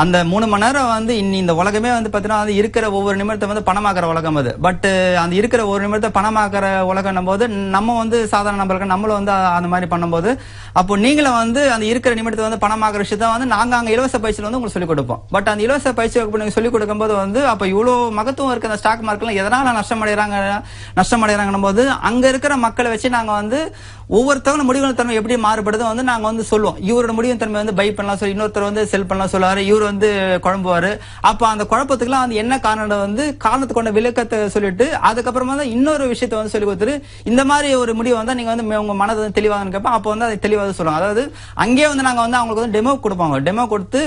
அந்த மூணு மணி நேரம் வந்து இன்னி இந்த உலகமே வந்து பாத்தீங்கன்னா வந்து இருக்கிற ஒவ்வொரு நிமிடத்தை வந்து பணமாக்குற உலகம் அது. பட் அந்த இருக்கிற ஒரு நிமிடத்தை பணமாக்குற உலகம் போது நம்ம வந்து சாதாரண நம்பருக்கு நம்மளும் வந்து அந்த மாதிரி பண்ணும்போது அப்போ நீங்களும் வந்து அந்த இருக்கிற நிமிடத்தை வந்து பணமாக்குற விஷயத்த வந்து நாங்க அங்க இலவச பயிற்சியில் வந்து உங்களுக்கு சொல்லிக் கொடுப்போம். பட் அந்த இலவச பயிற்சி வகுப்பு நீங்க சொல்லிக் கொடுக்கும்போது வந்து அப்ப இவ்வளவு மகத்துவம் இருக்க அந்த ஸ்டாக் மார்க்கெட்ல எதனால நஷ்டம் அடைறாங்க நஷ்டம் அடைறாங்கன்னும் போது அங்க இருக்கிற மக்களை வச்சு நாங்க வந்து ஒவ்வொருத்தவங்க முடிவு தன்மை எப்படி மாறுபடுது வந்து நாங்க வந்து சொல்லுவோம். இவரோட முடிவு தன்மை வந்து பை பண்ணலாம் சொல்லி இன்னொருத்தர் வந்து செல் பண்ணலாம் சொல்லுவாரு. இவர் வந்து குழம்புவாரு. அப்ப அந்த குழப்பத்துக்குலாம் வந்து என்ன காரணம் வந்து காரணத்துக்கு கொண்ட விளக்கத்தை சொல்லிட்டு அதுக்கப்புறமா தான் இன்னொரு விஷயத்த வந்து சொல்லி கொடுத்துரு இந்த மாதிரி ஒரு முடிவு வந்தா நீங்க வந்து உங்க மனதை வந்து தெளிவாக கேட்போம் அப்போ வந்து அதை தெளிவாக சொல்லுவாங்க. அதாவது அங்கேயே வந்து நாங்க வந்து அவங்களுக்கு வந்து டெமோ கொடுப்பாங்க. டெமோ கொடுத்து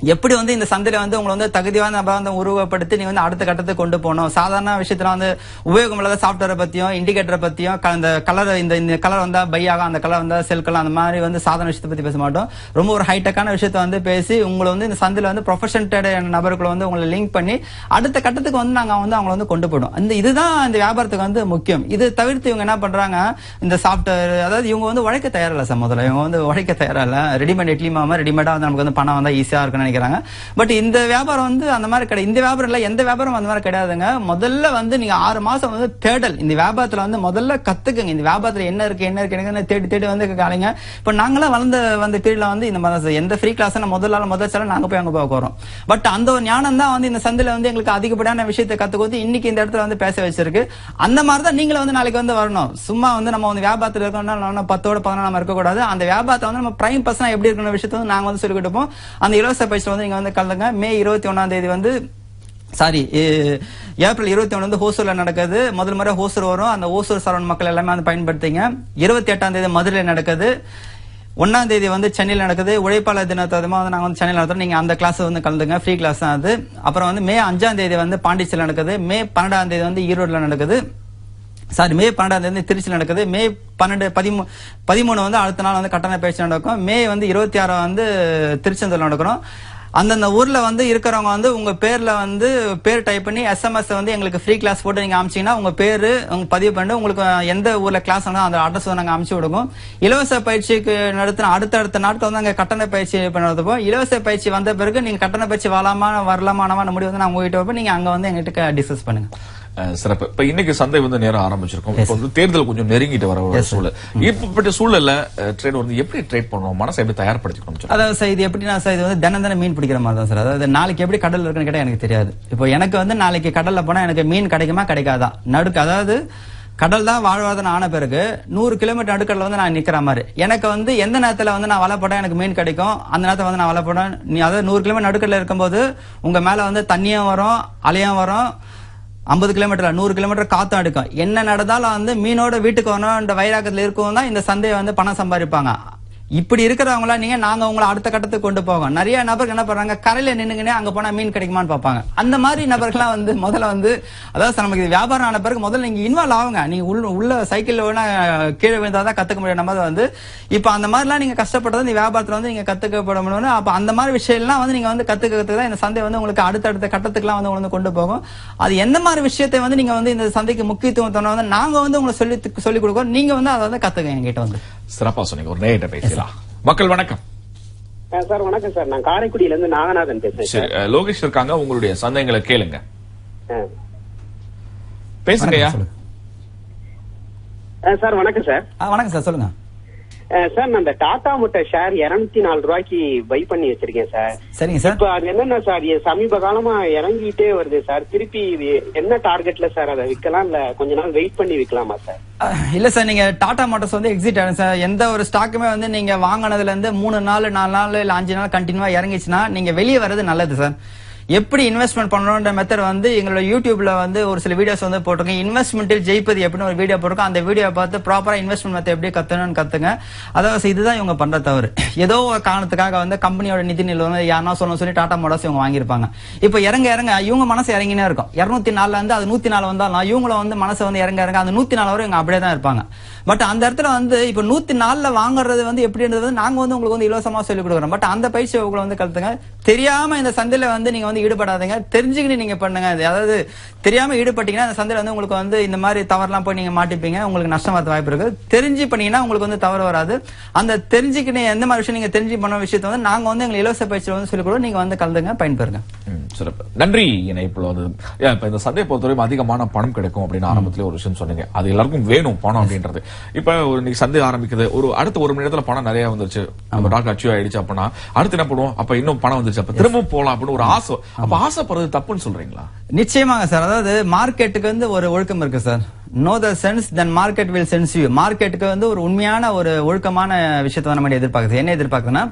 எப்படி வந்து இந்த சந்தையில வந்து உங்களை வந்து தகுதியான நபரா வந்து உருவப்படுத்தி நீங்க வந்து அடுத்த கட்டத்துக்கு கொண்டு போகணும்? சாதாரண விஷயத்துல வந்து உபயோகம் இல்லாத சாஃப்ட்வேரை பத்தியும் இண்டிகேட்டரை பத்தியும் அந்த கலர் இந்த இந்த கலர் வந்தா பை ஆகும் அந்த கலர் வந்தா செல்கலாம் அந்த மாதிரி வந்து சாதாரண விஷயத்தை பத்தி பேச மாட்டோம். ரொம்ப ஒரு ஹைடெக்கான விஷயத்த வந்து பேசி உங்களை வந்து இந்த சந்தையில வந்து ப்ரொஃபஷன் நபர்களை வந்து உங்களை லிங்க் பண்ணி அடுத்த கட்டத்துக்கு வந்து நாங்க வந்து அவங்களை வந்து கொண்டு போயிடும் இந்த இதுதான் இந்த வியாபாரத்துக்கு வந்து முக்கியம். இது தவிர்த்து இவங்க என்ன பண்றாங்க? இந்த சாஃப்ட்வேர் அதாவது இவங்க வந்து உழைக்க தயாரில்ல சார் முதல்ல. இவங்க வந்து உழைக்க தயாரில்ல ரெடிமேட் இட்லி மாமா ரெடிமேடா வந்து நமக்கு வந்து பணம் வந்தா ஈஸியா இருக்குன்னு நினைக்கிறாங்க. பட் இந்த வியாபாரம் வந்து அந்த மாதிரி கிடையாது. இந்த வியாபாரம் இல்ல எந்த வியாபாரம் அந்த மாதிரி கிடையாதுங்க. முதல்ல வந்து நீங்க ஆறு மாசம் வந்து தேடல். இந்த வியாபாரத்துல வந்து முதல்ல கத்துக்குங்க. இந்த வியாபாரத்துல என்ன இருக்கு என்ன இருக்கு எனக்கு தேடி தேடி வந்து காலைங்க இப்ப நாங்களாம் வளர்ந்த வந்த பீரியட்ல வந்து இந்த மாதிரி எந்த ஃப்ரீ கிளாஸ் முதல்ல முதல் சார் நாங்க போய் அங்க போய் உட்காரோம் பட் அந்த ஒரு ஞானம் தான் வந்து இந்த சந்தையில வந்து எங்களுக்கு அதிகப்படியான விஷயத்தை கத்து இன்னைக்கு இந்த இடத்துல வந்து பேச வச்சிருக்கு. அந்த மாதிரி தான் நீங்களும் வந்து நாளைக்கு வந்து வரணும். சும்மா வந்து நம்ம வந்து வியாபாரத்துல இருக்கோம்னா பத்தோட பதினொன்று நம்ம இருக்கக்கூடாது. அந்த வியாபாரத்தை வந்து நம்ம பிரைம் பர்சனா எப்படி இருக்கணும் விஷயத்தை வந்து நாங்க வந்து சொல்லிக் கொடுப்போம். அந்த இலவச பயிற்சியில் வந்து நீங்க வந்து கலந்துங்க. மே இருபத்தி ஒன்னாம் தேதி வந்து சாரி ஏப்ரல் இருபத்தி ஒன்று வந்து ஹோசூரில் நடக்குது. முதல் முறை ஹோசூர் வரும். அந்த ஹோசூர் சரவண மக்கள் எல்லாமே வந்து பயன்படுத்திங்க. இருபத்தி எட்டாம் தேதி மதுரையில் நடக்குது. ஒன்னாம் தேதி வந்து சென்னையில் நடக்குது. உழைப்பாளர் தினத்தமாக வந்து நாங்கள் வந்து சென்னையில் நடத்துறோம். நீங்கள் அந்த கிளாஸ் வந்து கலந்துங்க. ஃப்ரீ கிளாஸ் தான் அது. அப்புறம் வந்து மே அஞ்சாம் தேதி வந்து பாண்டிச்சேரியில் நடக்குது. மே பன்னெண்டாம் தேதி வந்து ஈரோடில் நடக்குது. சாரி மே பன்னெண்டாம் தேதி திருச்சியில் நடக்குது. மே பன்னெண்டு பதிமூ பதிமூணு வந்து அடுத்த நாள் வந்து கட்டண பயிற்சி நடக்கும். மே வந்து இருபத்தி ஆறு வந்து திருச்செந்தூர் நடக்கிறோம் அந்தந்த ஊர்ல வந்து இருக்கிறவங்க வந்து உங்க பேர்ல வந்து பேர் டைப் பண்ணி எஸ்எம்எஸ் வந்து எங்களுக்கு ஃப்ரீ கிளாஸ் போட்டு நீங்க அமிச்சீங்கன்னா உங்க பேரு உங்க பதிவு பண்ணி உங்களுக்கு எந்த ஊர்ல கிளாஸ் அந்த அட்ரஸ் நாங்க அமுச்சு விடுவோம். இலவச பயிற்சிக்கு நடத்தின அடுத்தடுத்த நாட்கள் வந்து அங்கே கட்டண பயிற்சி நடத்துவோம். இலவச பயிற்சி வந்த பிறகு நீங்க கட்டண பயிற்சி வரலாமா வரலாமானவா முடிவு வந்து நான் உங்ககிட்ட வைப்போம். நீங்க அங்க வந்து எங்கிட்ட டிஸ்கஸ் பண்ணுங்க. சிறப்பு. இப்ப இன்னைக்கு சந்தை வந்து நேரம் ஆரம்பிச்சிருக்கோம். இப்ப வந்து தேர்தல் கொஞ்சம் நெருங்கிட்டு வர சூழல். இப்படிப்பட்ட சூழல்ல ட்ரேட் வந்து எப்படி ட்ரேட் பண்ணணும் மனசை எப்படி தயார்படுத்திக்கணும். அதாவது சார் இது எப்படின்னா சார் இது வந்து தினம் தினம் மீன் பிடிக்கிற மாதிரி தான் சார் அதாவது நாளைக்கு எப்படி கடல் இருக்குன்னு கேட்டா எனக்கு தெரியாது. இப்போ எனக்கு வந்து நாளைக்கு கடல்ல போனா எனக்கு மீன் கிடைக்குமா கிடைக்காதா? நடுக்கு அதாவது கடல் தான் வாழ்வாதாரம் ஆன பிறகு நூறு கிலோமீட்டர் நடுக்கடல வந்து நான் நிக்கிற மாதிரி. எனக்கு வந்து எந்த நேரத்துல வந்து நான் வலை எனக்கு மீன் கிடைக்கும்? அந்த நேரத்துல வந்து நான் வலை போட்டேன் நீ அதாவது நூறு கிலோமீட்டர் நடுக்கடல இருக்கும்போது உங்க மேல வந்து தண்ணியும் வரும் அலையும் வரும். ஐம்பது கிலோமீட்டர் நூறு கிலோமீட்டர் காத்தம் அடிக்கும். என்ன நடந்தாலும் வந்து மீனோட வீட்டுக்கு வரணும்ன்ற வைராக்கத்தில் இருக்கவும் தான் இந்த சந்தையை வந்து பணம் சம்பாதிப்பாங்க. இப்படி இருக்கிறவங்களா நீங்க நாங்க உங்களை அடுத்த கட்டத்துக்கு கொண்டு போவோம் நிறைய நபர்கள் என்ன பண்றாங்க கரையில நின்னுங்கனே அங்க போனா மீன் கிடைக்குமான்னு பார்ப்பாங்க. அந்த மாதிரி நபர்கள்லாம் வந்து முதல்ல வந்து அதாவது நமக்கு இது வியாபாரம் ஆன பிறகு முதல்ல நீங்க இன்வால்வ் ஆகுங்க. நீங்க உள்ள உள்ள சைக்கிள் வேணா கீழே விழுந்தாதான் கத்துக்க முடியும். நம்ம வந்து இப்ப அந்த மாதிரிலாம் நீங்க கஷ்டப்பட்டது இந்த வியாபாரத்துல வந்து நீங்க கத்துக்கப்பட முடியும் அப்ப அந்த மாதிரி விஷயம்லாம் வந்து நீங்க வந்து கத்துக்கிறதுக்கு தான் இந்த சந்தை வந்து உங்களுக்கு அடுத்தடுத்த கட்டத்துக்குலாம் வந்து உங்களுக்கு கொண்டு போகும். அது எந்த மாதிரி விஷயத்தை வந்து நீங்க வந்து இந்த சந்தைக்கு முக்கியத்துவம் தரணும் வந்து நாங்க வந்து உங்களுக்கு சொல்லி சொல்லி கொடுக்கோம் நீங்க வந்து அதை வந்து கத்துக்க என்கிட்ட வந்து. சிறப்பா சொன்னீங்க ஒரு நேரிட்ட பேசலாம் மக்கள் வணக்கம். சார் வணக்கம் சார். நான் காரைக்குடியில இருந்து நாகநாதன் பேசுறேன் லோகேஷ் இருக்காங்க. உங்களுடைய சந்தேகங்களை கேளுங்க. பேசுங்கய்யா. சார் வணக்கம் சார். வணக்கம் சார். சொல்லுங்க. சார் நான் இந்த டாடா முட்டை ஷேர் இருநூத்தி நாலு ரூபாய்க்கு பை பண்ணி வச்சிருக்கேன் சார். சரிங்க சார். இப்ப அது என்னன்னா சார் சமீப காலமா இறங்கிட்டே வருது சார். திருப்பி என்ன டார்கெட்ல சார் அதை விற்கலாம் இல்ல கொஞ்ச நாள் வெயிட் பண்ணி விற்கலாமா சார்? இல்ல சார் நீங்க டாடா மோட்டார்ஸ் வந்து எக்ஸிட் ஆகும் சார். எந்த ஒரு ஸ்டாக்குமே வந்து நீங்க வாங்கினதுல இருந்து மூணு நாள் நாலு நாள் இல்ல அஞ்சு நாள் கண்டினியூவா இறங்கிச்சுன்னா நீங்க வெளியே வர்றது நல்லது சார். எப்படி இன்வெஸ்ட்மெண்ட் பண்ணணும்ன்ற மெத்தட் வந்து எங்களோட யூடியூப்ல வந்து ஒரு சில வீடியோஸ் வந்து போட்டிருக்கோம் இன்வெஸ்ட்மெண்ட்டில் ஜெயிப்பது எப்படின்னு ஒரு வீடியோ போட்டிருக்கோம் அந்த வீடியோ பார்த்து ப்ராப்பரா இன்வெஸ்ட்மெண்ட் மெத்தட் எப்படி கத்தணும்னு கத்துங்க. அதாவது இதுதான் இவங்க பண்ற தவறு. ஏதோ ஒரு காரணத்துக்காக வந்து கம்பெனியோட நிதி நிறுவனம் யாரா சொல்லணும் சொல்லி டாடா மோட்டார்ஸ் இவங்க வாங்கியிருப்பாங்க. இப்போ இறங்க இறங்க இவங்க மனசு இறங்கினே இருக்கும். இருநூத்தி நாலுல இருந்து அது நூத்தி நாலு வந்தாலும் இவங்கள வந்து மனசு வந்து இறங்க இறங்க அந்த நூத்தி நாலு வரை இவங்க அப்படியே தான் இருப்பாங்க. பட் அந்த இடத்துல வந்து இப்ப நூத்தி நாலுல வாங்குறது வந்து எப்படின்றது வந்து நாங்க வந்து உங்களுக்கு வந்து இலவசமா சொல்லிக் கொடுக்குறோம். பட் அந்த பயிற்சி உங்களை வந்து கத்துங்க. தெரியாம இந்த சந்தையில வந்து நீங்க வந்து ஈடுபடாதீங்க. தெரிஞ்சுக்கிட்டு நீங்க பண்ணுங்க. அது அதாவது தெரியாம ஈடுபட்டீங்கன்னா அந்த சந்தையில வந்து உங்களுக்கு வந்து இந்த மாதிரி தவறுலாம் போய் நீங்க மாட்டிப்பீங்க. உங்களுக்கு நஷ்டம் வரது வாய்ப்பு இருக்கு தெரிஞ்சு பண்ணீங்கன்னா உங்களுக்கு வந்து தவறு வராது. அந்த தெரிஞ்சுக்கிட்டு எந்த மாதிரி விஷயம் நீங்க தெரிஞ்சு பண்ண விஷயத்தை வந்து நாங்க வந்து எங்களுக்கு இலவச பயிற்சி வந்து சொல்லிக் கொடுவோம் நீங்க வந்து கலந்துங்க பயன்பெறுங்க. சிறப்பு. நன்றி இணைப்புல வந்து இப்ப இந்த சந்தையை பொறுத்தவரைக்கும் அதிகமான பணம் கிடைக்கும் அப்படின்னு ஆரம்பத்திலே ஒரு விஷயம் சொன்னீங்க. அது எல்லாருக்கும் வேணும் பணம் அப்படின்றது. இப்ப ஒரு இன்னைக்கு சந்தை ஆரம்பிக்குது. ஒரு அடுத்த ஒரு மணி நேரத்துல பணம் நிறைய வந்துருச்சு. நம்ம டாக்டர் அச்சீவ் ஆயிடுச்சு அப்படின்னா அடுத்து என்ன பண்ணுவோம் அப்ப இன்னும் பணம் வந்துருச்சு. அப்ப திரும்பவும் போலாம் அப்படின்னு ஒரு ஆசை. அப்ப ஆசைப்படுறது தப்புன்னு சொல்றீங்களா? நிச்சயமாங்க சார். அதாவது மார்க்கெட்டுக்கு வந்து ஒரு ஒழுக்கம் இருக்கு sir. Know the sense then market will sense you மார்க்கெட்டுக்கு வந்து ஒரு உண்மையான ஒரு ஒழுக்கமான விஷயத்தை நம்ம எதிர்பார்க்குது? என்ன எதிர்பார்க்குதுன்னா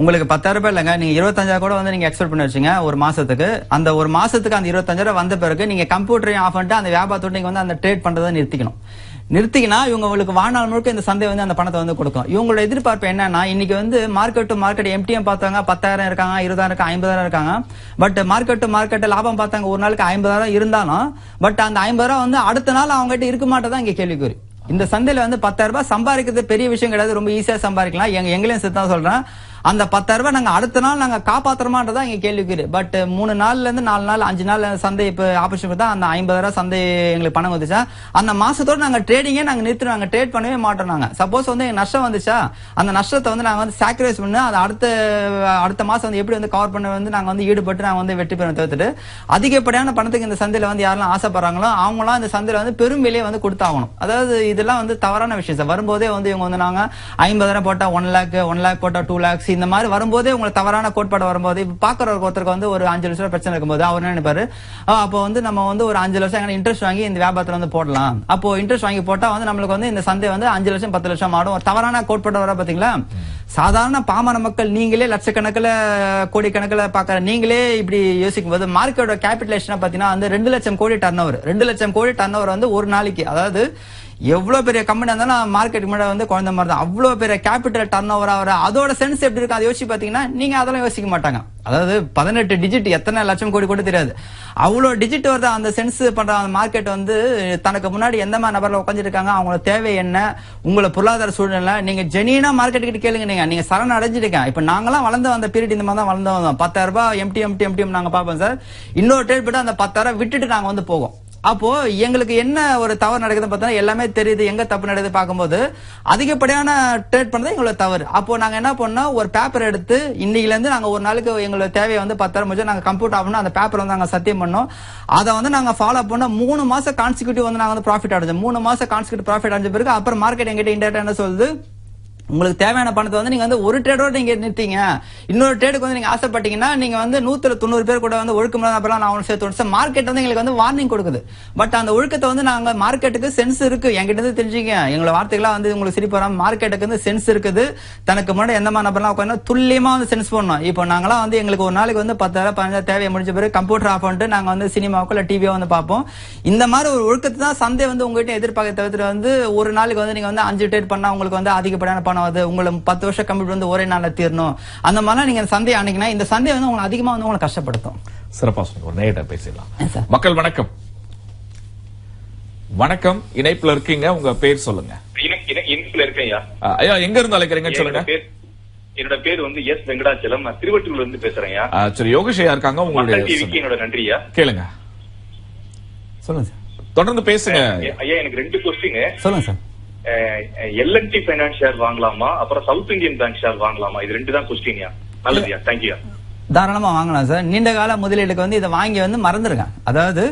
உங்களுக்கு பத்தாயிரம் ரூபாய் இல்லைங்க நீங்க இருபத்தஞ்சாயிரம் கூட வந்து நீங்க எக்ஸ்பெக்ட் பண்ணி வச்சீங்க ஒரு மாசத்துக்கு. அந்த ஒரு மாசத்துக்கு அந்த இருபத்தஞ்சாயிரம் வந்த பிறகு நீங்க கம்ப்யூட்டரையும் ஆஃப் பண்ணிட்டு அந்த வியாபாரத்தோட நீங்க வந்து அந்த ட்ரேட் பண்றதை நிறுத்திக்கணும். நிறுத்திங்கன்னா இவங்க உங்களுக்கு வாழ்நாள் முழுக்க இந்த சந்தை வந்து அந்த பணத்தை வந்து கொடுக்கும். இவங்களோட எதிர்பார்ப்பு என்னன்னா இன்னைக்கு வந்து மார்க்கெட் டு மார்க்கெட் எம்டிஎம் பார்த்தாங்க பத்தாயிரம் இருக்காங்க இருபதாயிரம் இருக்காங்க ஐம்பதாயிரம் இருக்காங்க. பட் மார்க்கெட் டு மார்க்கெட் லாபம் பார்த்தாங்க ஒரு நாளுக்கு ஐம்பதாயிரம் இருந்தாலும் பட் அந்த ஐம்பதாயிரம் வந்து அடுத்த நாள் அவங்க கிட்ட இருக்க மாட்டேதான் இங்க கேள்விக்குறி. இந்த சந்தையில வந்து பத்தாயிரம் ரூபாய் சம்பாதிக்கிறது பெரிய விஷயம் கிடையாது ரொம்ப ஈஸியா சம்பாதிக்கலாம். எங்க எங்களையும் சேர்த்து தான் சொல்றேன். அந்த பத்தாயிரம் ரூபாய் நாங்க அடுத்த நாள் நாங்க காப்பாத்துறோமான்றதா இங்க கேள்விக்குறி பட் மூணு நாள்ல இருந்து நாலு நாள் அஞ்சு நாள் சந்தை இப்ப ஆப்ரேஷன் தான் அந்த ஐம்பதாயிரம் சந்தை எங்களுக்கு பணம் வந்துச்சா? அந்த மாசத்தோட நாங்க ட்ரேடிங்கே நாங்க நிறுத்தி நாங்க ட்ரேட் பண்ணவே மாட்டோம் நாங்க. சப்போஸ் வந்து எங்க நஷ்டம் வந்துச்சா? அந்த நஷ்டத்தை வந்து நாங்க வந்து சாக்ரிஃபைஸ் பண்ணி அது அடுத்த அடுத்த மாசம் வந்து எப்படி வந்து கவர் பண்ண வந்து நாங்க வந்து ஈடுபட்டு நாங்க வந்து வெற்றி பெற தவிர்த்துட்டு அதிகப்படியான பணத்துக்கு இந்த சந்தையில வந்து யாரெல்லாம் ஆசைப்படுறாங்களோ அவங்களாம் இந்த சந்தையில வந்து பெரும் விலையை வந்து கொடுத்தாகணும். அதாவது இதெல்லாம் வந்து தவறான விஷயம் சார். வரும்போதே வந்து இவங்க வந்து நாங்க ஐம்பதாயிரம் போட்டா ஒன் லேக் ஒன் லேக் போட்டா டூ லேக்ஸ் இந்த மாதிரி வரும்போதே உங்களுக்கு தவறான கோட்பாடு வரும்போது இப்ப பாக்குற ஒருத்தருக்கு வந்து ஒரு அஞ்சு லட்சம் பிரச்சனை இருக்கும்போது அவர் என்ன நினைப்பாரு? அப்போ வந்து நம்ம வந்து ஒரு அஞ்சு லட்சம் இன்ட்ரெஸ்ட் வாங்கி இந்த வியாபாரத்துல வந்து போடலாம். அப்போ இன்ட்ரெஸ்ட் வாங்கி போட்டா வந்து நம்மளுக்கு வந்து இந்த சந்தை வந்து அஞ்சு லட்சம் பத்து லட்சம் ஆடும் ஒரு தவறான கோட்பாடு வர பாத்தீங்களா? சாதாரண பாமர மக்கள் நீங்களே லட்சக்கணக்கில் கோடிக்கணக்கில் பார்க்குற நீங்களே இப்படி யோசிக்கும் போது மார்க்கெட்டோட கேபிட்டலேஷன் பார்த்தீங்கன்னா வந்து ரெண்டு லட்சம் கோடி டர்ன் ரெண்டு லட்சம் கோடி டர்ன் வந்து ஒரு நாளைக்கு. அதாவது எவ்வளவு பெரிய கம்பெனி இருந்தாலும் மார்க்கெட் முன்னாடி வந்து குழந்தை மாதிரி தான் அவ்வளவு பெரிய கேபிட்டல் டர்ன் ஓவர் ஆகிற அதோட சென்ஸ் எப்படி இருக்கு அதை யோசிச்சு பாத்தீங்கன்னா நீங்க அதெல்லாம் யோசிக்க மாட்டாங்க அதாவது பதினெட்டு டிஜிட் எத்தனை லட்சம் கோடி கூட தெரியாது அவ்வளவு டிஜிட் வருது அந்த சென்ஸ் பண்ற அந்த மார்க்கெட் வந்து தனக்கு முன்னாடி எந்த மாதிரி நபர்ல உட்காந்துருக்காங்க அவங்களோட தேவை என்ன உங்களை பொருளாதார சூழ்நிலை நீங்க ஜெனியனா மார்க்கெட் கிட்ட கேளுங்க நீங்க நீங்க சரண் அடைஞ்சிருக்கேன் இப்ப நாங்களாம் வளர்ந்து வந்த பீரியட் இந்த மாதிரி தான் வளர்ந்து வந்தோம் பத்தாயிரம் ரூபாய் எம்டி எம்டி எம்டி நாங்க பார்ப்போம் சார் இன்னொரு ட்ரேட் போட்டு அந்த பத்தாயிரம் விட்டுட்டு நாங்க வந்து போவோம் அப்போ எங்களுக்கு என்ன ஒரு தவறு நடக்குதுன்னு பார்த்தா எல்லாமே தெரியுது எங்க தப்பு நடக்குது பார்க்கும்போது அதிகப்படியான ட்ரேட் பண்ணது எங்களோட தவறு. அப்போ நாங்க என்ன பண்ணோம் ஒரு பேப்பர் எடுத்து இன்னைக்குல இருந்து நாங்க ஒரு நாளுக்கு எங்களோட தேவையை வந்து பத்தாயிரம் முடிச்சு நாங்க கம்ப்யூட் ஆகணும் அந்த பேப்பர் வந்து நாங்க சத்தியம் பண்ணோம். அதை வந்து நாங்க ஃபாலோ பண்ண மூணு மாசம் கான்சிக்யூட்டிவ் வந்து நாங்க வந்து ப்ராஃபிட் அடைஞ்சோம். மூணு மாசம் கான்சிக்யூட்டிவ் ப்ராஃபிட் அடைஞ்ச பிறகு அப்புறம் மார்க்கெட் எங்கிட்ட இன்டர்ட் என்ன சொல்லுது? உங்களுக்கு தேவையான பணத்தை வந்து நீங்க வந்து ஒரு ட்ரேடோட நீங்க நிறுத்தீங்க. இன்னொரு ட்ரேடுக்கு வந்து நீங்க ஆசைப்பட்டீங்கன்னா நீங்க வந்து நூத்துல தொண்ணூறு பேர் கூட வந்து ஒழுக்கம் அப்புறம் நான் அவனை சேர்த்து மார்க்கெட் வந்து எங்களுக்கு வந்து வார்னிங் கொடுக்குது. பட் அந்த ஒழுக்கத்தை வந்து நாங்க மார்க்கெட்டுக்கு சென்ஸ் இருக்கு. என்கிட்ட இருந்து தெரிஞ்சுங்க. எங்களோட வார்த்தைகளா வந்து உங்களுக்கு சிரிப்பு வராம மார்க்கெட்டுக்கு வந்து சென்ஸ் இருக்குது. தனக்கு முன்னாடி எந்த மாதிரி நபர்லாம் உட்காந்து துல்லியமா வந்து சென்ஸ் பண்ணணும் இப்போ நாங்களாம் வந்து எங்களுக்கு ஒரு நாளைக்கு வந்து பத்தாயிரம் பதினஞ்சாயிரம் தேவையை முடிஞ்ச பிறகு கம்ப்யூட்டர் ஆஃப் பண்ணிட்டு நாங்க வந்து சினிமாவுக்கு இல்ல டிவியோ வந்து பார்ப்போம். இந்த மாதிரி ஒரு ஒழுக்கத்தை தான் சந்தை வந்து உங்ககிட்ட எதிர்பார்க்க தவிர்த்து வந்து ஒரு நாளைக்கு வந்து நீங்க வந்து அஞ்சு ட்ரேட் பண்ணா உங்களுக்கு வந்து அதிகப்படியான பணம் வருது உங்களை பத்து வருஷம் கம்ப்யூட்டர் வந்து ஒரே நாள்ல தீரணும். அந்த மாதிரிலாம் நீங்க சந்தையை அன்னைக்குனா இந்த சந்தை வந்து உங்களை அதிகமா வந்து உங்களை கஷ்டப்படுத்தும். சிறப்பா சொன்னீங்க. ஒரு நேரிட்ட பேசிடலாம். மக்கள் வணக்கம். வணக்கம். இணைப்புல இருக்கீங்க. உங்க பேர் சொல்லுங்க. இணைப்புல இருக்கேன் ஐயா. எங்க இருந்து அழைக்கிறீங்கன்னு சொல்லுங்க. என்னோட பேர் என்னோட பேர் வந்து எஸ் வெங்கடாச்சலம். நான் திருவட்டூர்ல இருந்து பேசுறேன் சரி யோகேஷ் இருக்காங்க. உங்களுடைய. என்னோட நன்றி ஐயா. கேளுங்க. சொல்லுங்க தொடர்ந்து பேசுங்க. ஐயா எனக்கு ரெண்டு கொஸ்டின் சொல்லுங்க சார். எல்என்டி பைனான்ஸ் ஷேர் வாங்கலாமா? அப்புறம் சவுத் இந்தியன் பேங்க் ஷேர் வாங்கலாமா? இது ரெண்டு தான் கொஸ்டின்யா நல்லதுயா? தேங்க்யூயா தாராளமா வாங்கலாம் சார். நீண்ட கால முதலீடுக்கு வந்து இதை வாங்கி வந்து மறந்துருங்க. அதாவது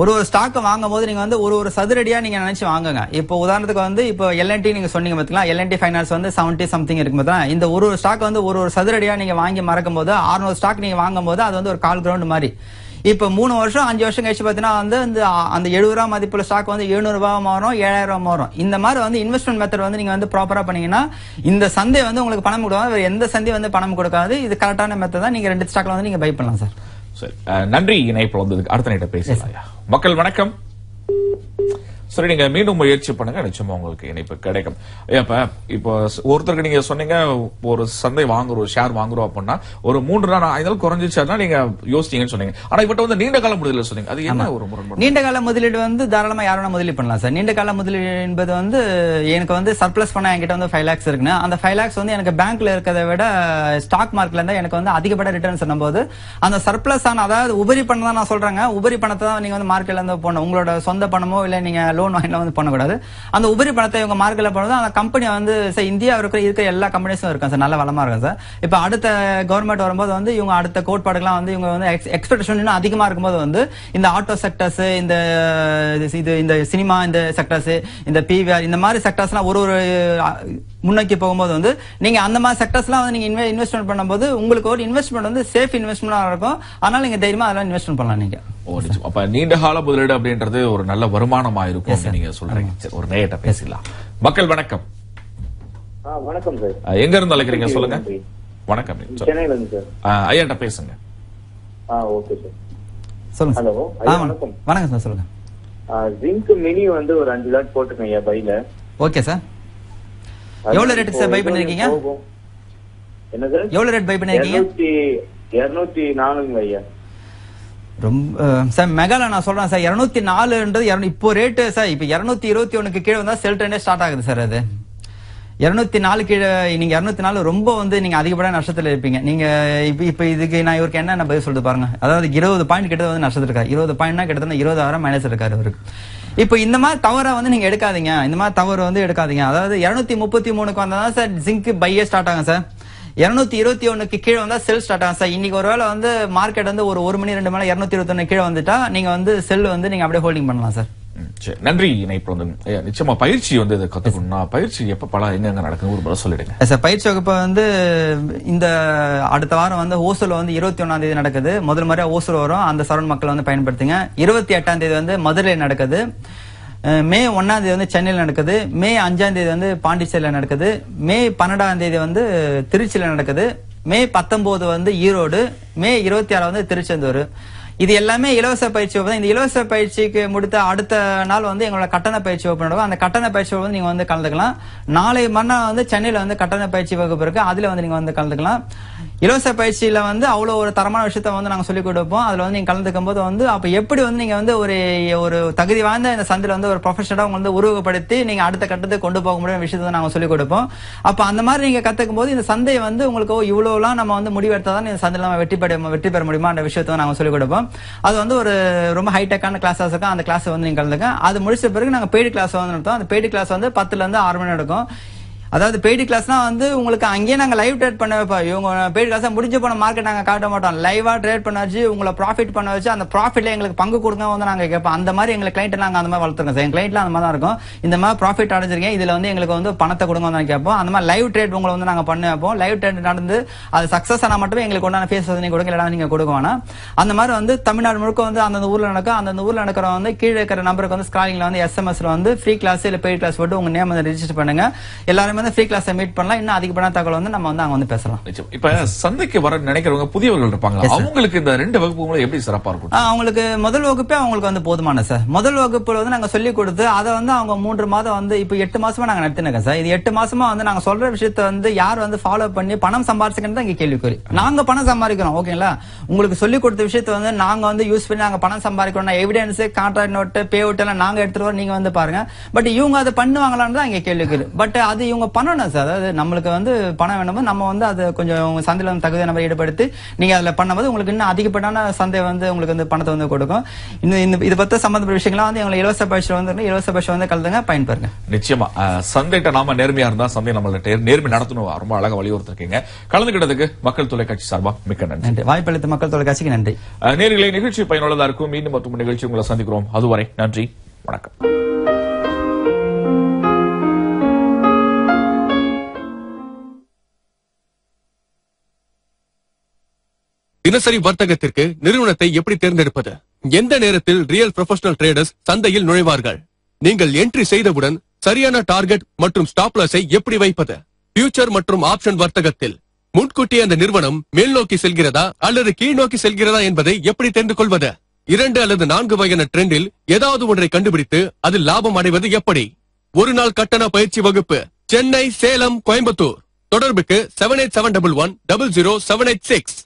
ஒரு ஒரு ஸ்டாக்கை வாங்கும் போது நீங்க வந்து ஒரு ஒரு சதுரடியா நீங்க நினைச்சு வாங்குங்க. இப்போ உதாரணத்துக்கு வந்து இப்போ எல்என்டி நீங்க சொன்னீங்க பாத்தீங்களா? எல்என்டி ஃபைனான்ஸ் வந்து செவன்டி சம்திங் இருக்கும் பார்த்தா இந்த ஒரு ஒரு ஸ்டாக் வந்து ஒரு ஒரு சதுரடியா நீங்க வாங்கி மறக்கும் போது 600 ஸ்டாக் நீங்க வாங்கும் போது அது வந்து ஒரு கால் கிரவுண்ட் மாதிரி. இப்போ மூணு வருஷம் அஞ்சு வருஷம் கழிச்சு பார்த்தீங்கன்னா வந்து அந்த அந்த எழுபது ரூபா மதிப்புள்ள ஸ்டாக் வந்து எழுநூறு ரூபாய் மாறும் ஏழாயிரம் ரூபாய் மாறும். இந்த மாதிரி வந்து இன்வெஸ்ட்மெண்ட் மெத்தட் வந்து நீங்க வந்து ப்ராப்பரா பண்ணீங்கன்னா இந்த சந்தை வந்து உங்களுக்கு பணம் கொடுக்காது. எந்த சந்தை வந்து பணம் கொடுக்காது. இது கரெக்டான மெத்தட் தான். நீங்க ரெண்டு ஸ்டாக்ல வந்து நீங்க பை பண்ணலாம் சார். சரி நன்றி. இணைப்புல வந்ததுக்கு அடுத்த நேரிட்ட பேசலாம் மக்கள் வணக்கம். சரி நீங்க மீண்டும் முயற்சி பண்ணுங்க. நிச்சயமா உங்களுக்கு இணைப்பு கிடைக்கும். இப்ப இப்போ ஒருத்தருக்கு நீங்க சொன்னீங்க ஒரு சந்தை வாங்குறோம் ஷேர் வாங்குறோம் அப்படின்னா ஒரு மூன்று நாள் ஐந்து நாள் குறைஞ்சிச்சுன்னா நீங்க யோசிச்சீங்கன்னு சொன்னீங்க. ஆனா இவட்ட வந்து நீண்ட கால முதலில் சொன்னீங்க. அது என்ன ஒரு முரண்பாடு? நீண்ட கால முதலீடு வந்து தாராளமா யாரும் முதலீடு பண்ணலாம் சார். நீண்ட கால முதலீடு என்பது வந்து எனக்கு வந்து சர்ப்ளஸ் பண்ண என்கிட்ட வந்து ஃபைவ் லேக்ஸ் இருக்குன்னா. அந்த ஃபைவ் லேக்ஸ் வந்து எனக்கு பேங்க்ல இருக்கிறத விட ஸ்டாக் மார்க்கெட்ல இருந்தா எனக்கு வந்து அதிகப்பட ரிட்டர்ன்ஸ் பண்ணும்போது அந்த சர்ப்ளஸ் ஆன அதாவது உபரி பணம் தான் நான் சொல்றேங்க. உபரி பணத்தை தான் நீங்க வந்து மார்க்கெட்ல இருந்து போடணும். உங்களோட சொந்த பணமோ இல்ல நீங்க லோன் வாங்கில வந்து பண்ணக்கூடாது அந்த உபரி பணத்தை இவங்க மார்க்கில் போடுறது அந்த கம்பெனி வந்து சார் இந்தியா இருக்கிற இருக்கிற எல்லா கம்பெனிஸும் இருக்கும் சார். நல்ல வளமா இருக்கும் சார். இப்போ அடுத்த கவர்மெண்ட் வரும்போது வந்து இவங்க அடுத்த கோட்பாடுகள்லாம் வந்து இவங்க வந்து எக்ஸ்பெக்டேஷன் இன்னும் அதிகமாக இருக்கும்போது வந்து இந்த ஆட்டோ செக்டர்ஸ் இந்த இது இந்த சினிமா இந்த செக்டர்ஸ் இந்த பிவிஆர் இந்த மாதிரி செக்டர்ஸ்லாம் ஒரு ஒரு முன்னோக்கி போகும்போது வந்து நீங்க அந்த மாதிரி செக்டர்ஸ்லாம் வந்து நீங்க இன்வெஸ்ட்மெண்ட் பண்ணும்போது உங்களுக்கு ஒரு இன்வெஸ்ட்மெண்ட் வந்து சேஃப் இன்வெஸ்ட்மெண்ட்டாக இருக்கும். அதனால நீங்க தைரியமா அதெல்லாம் இன்வெஸ்ட்மெண்ட் பண்ணலாம் நீங்க. அப்ப நீண்ட கால முதலீடு அப்படின்றது ஒரு நல்ல வருமானமா இருக்கும் நீங்க சொல்றீங்க. சரி, ஒரு நேரிட்ட பேசலாம் மக்கள் வணக்கம். ஆ, வணக்கம் சார் எங்க இருந்து அழைக்கிறீங்க? சொல்லுங்க. வணக்கம் ஐயாட்ட பேசுங்க. ஆ ஓகே சார் சொல்லுங்க வணக்கம். வணக்கம். சார் சொல்லுங்க. ஜிங்க் மினி வந்து ஒரு அஞ்சு லாட் போட்டுருக்கேன் ஐயா பையில. ஓகே சார் எவ்வளவு rate சார் buy பண்ணிருக்கீங்க? என்ன சார் எவ்வளவு ரேட் பை பண்ணிருக்கீங்க? இருநூத்தி நாலுங்க ஐயா. ரொம்ப சார் மெகால நான் சொல்றேன் சார். இருநூத்தி நாலுன்றது இப்போ ரேட்டு சார் இப்போ இருநூத்தி இருபத்தி ஒண்ணுக்கு கீழே வந்தா செல் ட்ரெண்டே ஸ்டார்ட் ஆகுது சார் அது. இருநூத்தி நாலு கீழே நீங்க இருநூத்தி நாலு ரொம்ப வந்து நீங்க அதிகப்படியான நஷ்டத்துல இருப்பீங்க. நீங்க இப்போ இப்போ இதுக்கு நான் இவருக்கு என்னென்ன பதில் சொல்லிட்டு பாருங்க. அதாவது இருபது பாயிண்ட் கிட்ட வந்து நஷ்டத்துல இருக்காரு. இருபது பாயிண்ட்னா கிட்டத்தட்ட இருபதாயிரம் மைனஸ் இருக்காரு அவருக்கு. இப்போ இந்த மாதிரி தவறை வந்து நீங்க எடுக்காதீங்க. இந்த மாதிரி தவறு வந்து எடுக்காதீங்க. அதாவது இருநூத்தி முப்பத்தி மூணுக்கு வந்தா தான் சார் ஜிங்க் பையே ஸ்டார்ட் ஆகும் சார். இருநூத்தி இருபத்தி ஒண்ணுக்கு கீழே வந்தா செல் ஸ்டார்ட் ஆகும். சார் இன்னைக்கு ஒருவேளை வந்து மார்க்கெட் வந்து ஒரு ஒரு மணி ரெண்டு மணி இருநூத்தி இருபத்தி ஒண்ணு கீழே வந்துட்டா நீங்க வந்து செல் வந்து நீங்க அப்படியே ஹோல்டிங் பண்ணலாம் சார். நன்றி இணைப்பு வந்து நிச்சயமா பயிற்சி வந்து இதை கத்துக்கணும்னா பயிற்சி எப்ப பல எங்க நடக்குது ஒரு பதில் சொல்லிடுங்க. சார் பயிற்சி வகுப்பு வந்து இந்த அடுத்த வாரம் வந்து ஓசூர்ல வந்து இருபத்தி ஒன்னாம் தேதி நடக்குது. முதல் முறையா ஓசூர் வரும். அந்த சரவண மக்கள் வந்து பயன்படுத்துங்க. இருபத்தி எட்டாம் தேதி வந்து மதுரையில் நடக்குது. மே ஒன்னாம் தேதி வந்து சென்னையில் நடக்குது. மே அஞ்சாம் தேதி வந்து பாண்டிச்சேரியில் நடக்குது. மே பன்னெண்டாம் தேதி வந்து திருச்சியில் நடக்குது. மே பத்தொன்பது வந்து ஈரோடு. மே இருபத்தி ஆறு வந்து திருச்செந்தூர். இது எல்லாமே இலவச பயிற்சி வகுப்பு இந்த இலவச பயிற்சிக்கு முடித்த அடுத்த நாள் வந்து எங்களோட கட்டண பயிற்சி வகுப்பு நடக்கும். அந்த கட்டண பயிற்சி வகுப்பு வந்து நீங்க வந்து கலந்துக்கலாம். நாளை மறுநாள் வந்து சென்னையில வந்து கட்டண பயிற்சி வகுப்பு இருக்கு. அதுல வந்து நீங்க வந்து கலந்துக்கலாம். இலவச பயிற்சியில வந்து அவ்வளவு ஒரு தரமான விஷயத்த வந்து நாங்க சொல்லிக் கொடுப்போம். அதுல வந்து நீங்க கலந்துக்கும் போது வந்து அப்ப எப்படி வந்து நீங்க வந்து ஒரு ஒரு தகுதி வாய்ந்த இந்த சந்தையில வந்து ஒரு ப்ரொஃபஷனலா உங்க வந்து உருவகப்படுத்தி நீங்க அடுத்த கட்டத்துக்கு கொண்டு போக முடியும் விஷயத்தை நாங்க சொல்லிக் கொடுப்போம். அப்ப அந்த மாதிரி நீங்க கத்துக்கும் போது இந்த சந்தை வந்து உங்களுக்கு இவ்வளோலாம் நம்ம வந்து முடிவெடுத்தா தான் இந்த சந்தையில நம்ம வெற்றி பெற வெற்றி பெற முடியுமா அந்த விஷயத்தை நாங்க சொல்லிக் கொடுப்போம். அது வந்து ஒரு ரொம்ப ஹைடெக்கான கிளாஸஸ் இருக்கும். அந்த கிளாஸ் வந்து நீங்க கலந்துக்க. அது முடிச்ச பிறகு நாங்க பெய்டு கிளாஸ் வந்து நடத்தோம் அந்த பெய்டு கிளாஸ் வந்து பத்துல இருந்து ஆறு மணி நடக்கும் அதாவது பெய்டு கிளாஸ்னா வந்து உங்களுக்கு அங்கேயே நாங்க லைவ் ட்ரேட் பண்ண வைப்போம் இவங்க பெய்டு கிளாஸ் முடிஞ்சு போன மார்க்கெட் நாங்க காட்ட மாட்டோம். லைவா ட்ரேட் பண்ண வச்சு உங்களை ப்ராஃபிட் பண்ண வச்சு அந்த ப்ராஃபிட்ல எங்களுக்கு பங்கு கொடுங்க வந்து நாங்க கேட்போம். அந்த மாதிரி எங்களுக்கு கிளைண்ட் நாங்க அந்த மாதிரி வளர்த்துருக்கோம் சார். எங்க கிளைண்ட்ல அந்த மாதிரி தான் இருக்கும். இந்த மாதிரி ப்ராஃபிட் அடைஞ்சிருக்கேன் இதுல வந்து எங்களுக்கு வந்து பணத்தை கொடுங்க வந்து கேட்போம். அந்த மாதிரி லைவ் ட்ரேட் உங்களை வந்து நாங்க பண்ண வைப்போம். லைவ் ட்ரேட் நடந்து அது சக்சஸ் ஆனா மட்டுமே எங்களுக்கு உண்டான ஃபேஸ் வந்து கொடுங்க. இல்லைனா நீங்க கொடுக்க வேணாம். அந்த மாதிரி வந்து தமிழ்நாடு முழுக்க வந்து அந்தந்த ஊர்ல நடக்கும். அந்தந்த ஊர்ல நடக்கிற வந்து கீழே இருக்கிற நம்பருக்கு வந்து ஸ்கிராலிங்ல வந்து எஸ்எம்எஸ்ல வந்து ஃப்ரீ கிளாஸ் இல்ல பெய்ட் கிளாஸ் போட்டு உங்க நேம் வந்து ரெஜிஸ்டர் பண்ணுங்க. எல்லாருமே வந்து ஃப்ரீ கிளாஸ் மீட் பண்ணலாம். இன்னும் அதிகப்படியான தகவல் வந்து நம்ம வந்து அங்க வந்து பேசலாம். இப்ப சந்தைக்கு வர நினைக்கிறவங்க புதியவர்கள் இருப்பாங்க அவங்களுக்கு இந்த ரெண்டு வகுப்புகளும் எப்படி சிறப்பா இருக்கும்? அவங்களுக்கு முதல் வகுப்பே அவங்களுக்கு வந்து போதுமான சார் முதல் வகுப்புல வந்து நாங்க சொல்லி கொடுத்து அதை வந்து அவங்க மூன்று மாதம் வந்து இப்போ எட்டு மாசமா நாங்க நடத்தினோம் சார் இது எட்டு மாசமா வந்து நாங்க சொல்ற விஷயத்த வந்து யார் வந்து ஃபாலோ பண்ணி பணம் சம்பாரிச்சுக்கன்னு தான் இங்க கேள்விக்குறி. நாங்க பணம் சம்பாதிக்கிறோம் ஓகேங்களா உங்களுக்கு சொல்லி கொடுத்த விஷயத்த வந்து நாங்க வந்து யூஸ் பண்ணி நாங்க பணம் சம்பாதிக்கிறோம் evidence contract note pay out எல்லாம் நாங்க எடுத்துட்டு வரோம் நீங்க வந்து பாருங்க. பட் இவங்க அதை பண்ணுவாங்களான்னு தான் இங்க கேள்விக்குறி. பட் அது இவங்க பண்ணணும் சார் அதாவது நம்மளுக்கு வந்து பணம் வேணும் நம்ம வந்து அதை கொஞ்சம் சந்தையில வந்து தகுதியை நம்ம ஈடுபடுத்தி நீங்க அதுல பண்ணும்போது உங்களுக்கு இன்னும் அதிகப்பட்டான சந்தை வந்து உங்களுக்கு வந்து பணத்தை வந்து கொடுக்கும். இன்னும் இந்த இது பத்த சம்பந்தப்பட்ட விஷயங்கள்லாம் வந்து எங்களை இலவச பயிற்சி வந்து இலவச பயிற்சி வந்து கலந்துங்க பயன்பெறுங்க. நிச்சயமா. சந்தைகிட்ட நாம நேர்மையா இருந்தா சந்தை நம்மள்ட்ட நேர்மை நடத்தணும். ரொம்ப அழகா வலியுறுத்திருக்கீங்க. கலந்துக்கிட்டதுக்கு மக்கள் தொலைக்காட்சி சார்பா மிக்க நன்றி. நன்றி. வாய்ப்பளித்த மக்கள் தொலைக்காட்சிக்கு நன்றி. அஹ், நேயர்களே நிகழ்ச்சி பயனுள்ளதா இருக்கும். மீண்டும் மற்றும் நிகழ்ச்சி உங்களை சந்திக்கிறோம். அதுவரை நன்றி. வணக்கம். தினசரி வர்த்தகத்திற்கு நிறுவனத்தை எப்படி தேர்ந்தெடுப்பது? எந்த நேரத்தில் ரியல் ப்ரொஃபஷனல் ட்ரேடர்ஸ் சந்தையில் நுழைவார்கள்? நீங்கள் என்ட்ரி செய்தவுடன் சரியான டார்கெட் மற்றும் ஸ்டாப்லஸை எப்படி வைப்பது? ஃபியூச்சர் மற்றும் ஆப்ஷன் வர்த்தகத்தில் முன்கூட்டி அந்த நிறுவனம் மேல் நோக்கி செல்கிறதா அல்லது கீழ் நோக்கி செல்கிறதா என்பதை எப்படி தெரிந்து கொள்வது? இரண்டு அல்லது நான்கு வகையான ட்ரெண்டில் ஏதாவது ஒன்றை கண்டுபிடித்து அதில் லாபம் அடைவது எப்படி? ஒரு நாள் கட்டண பயிற்சி வகுப்பு சென்னை சேலம் கோயம்புத்தூர். தொடர்புக்கு seven eight seven double one double zero seven eight six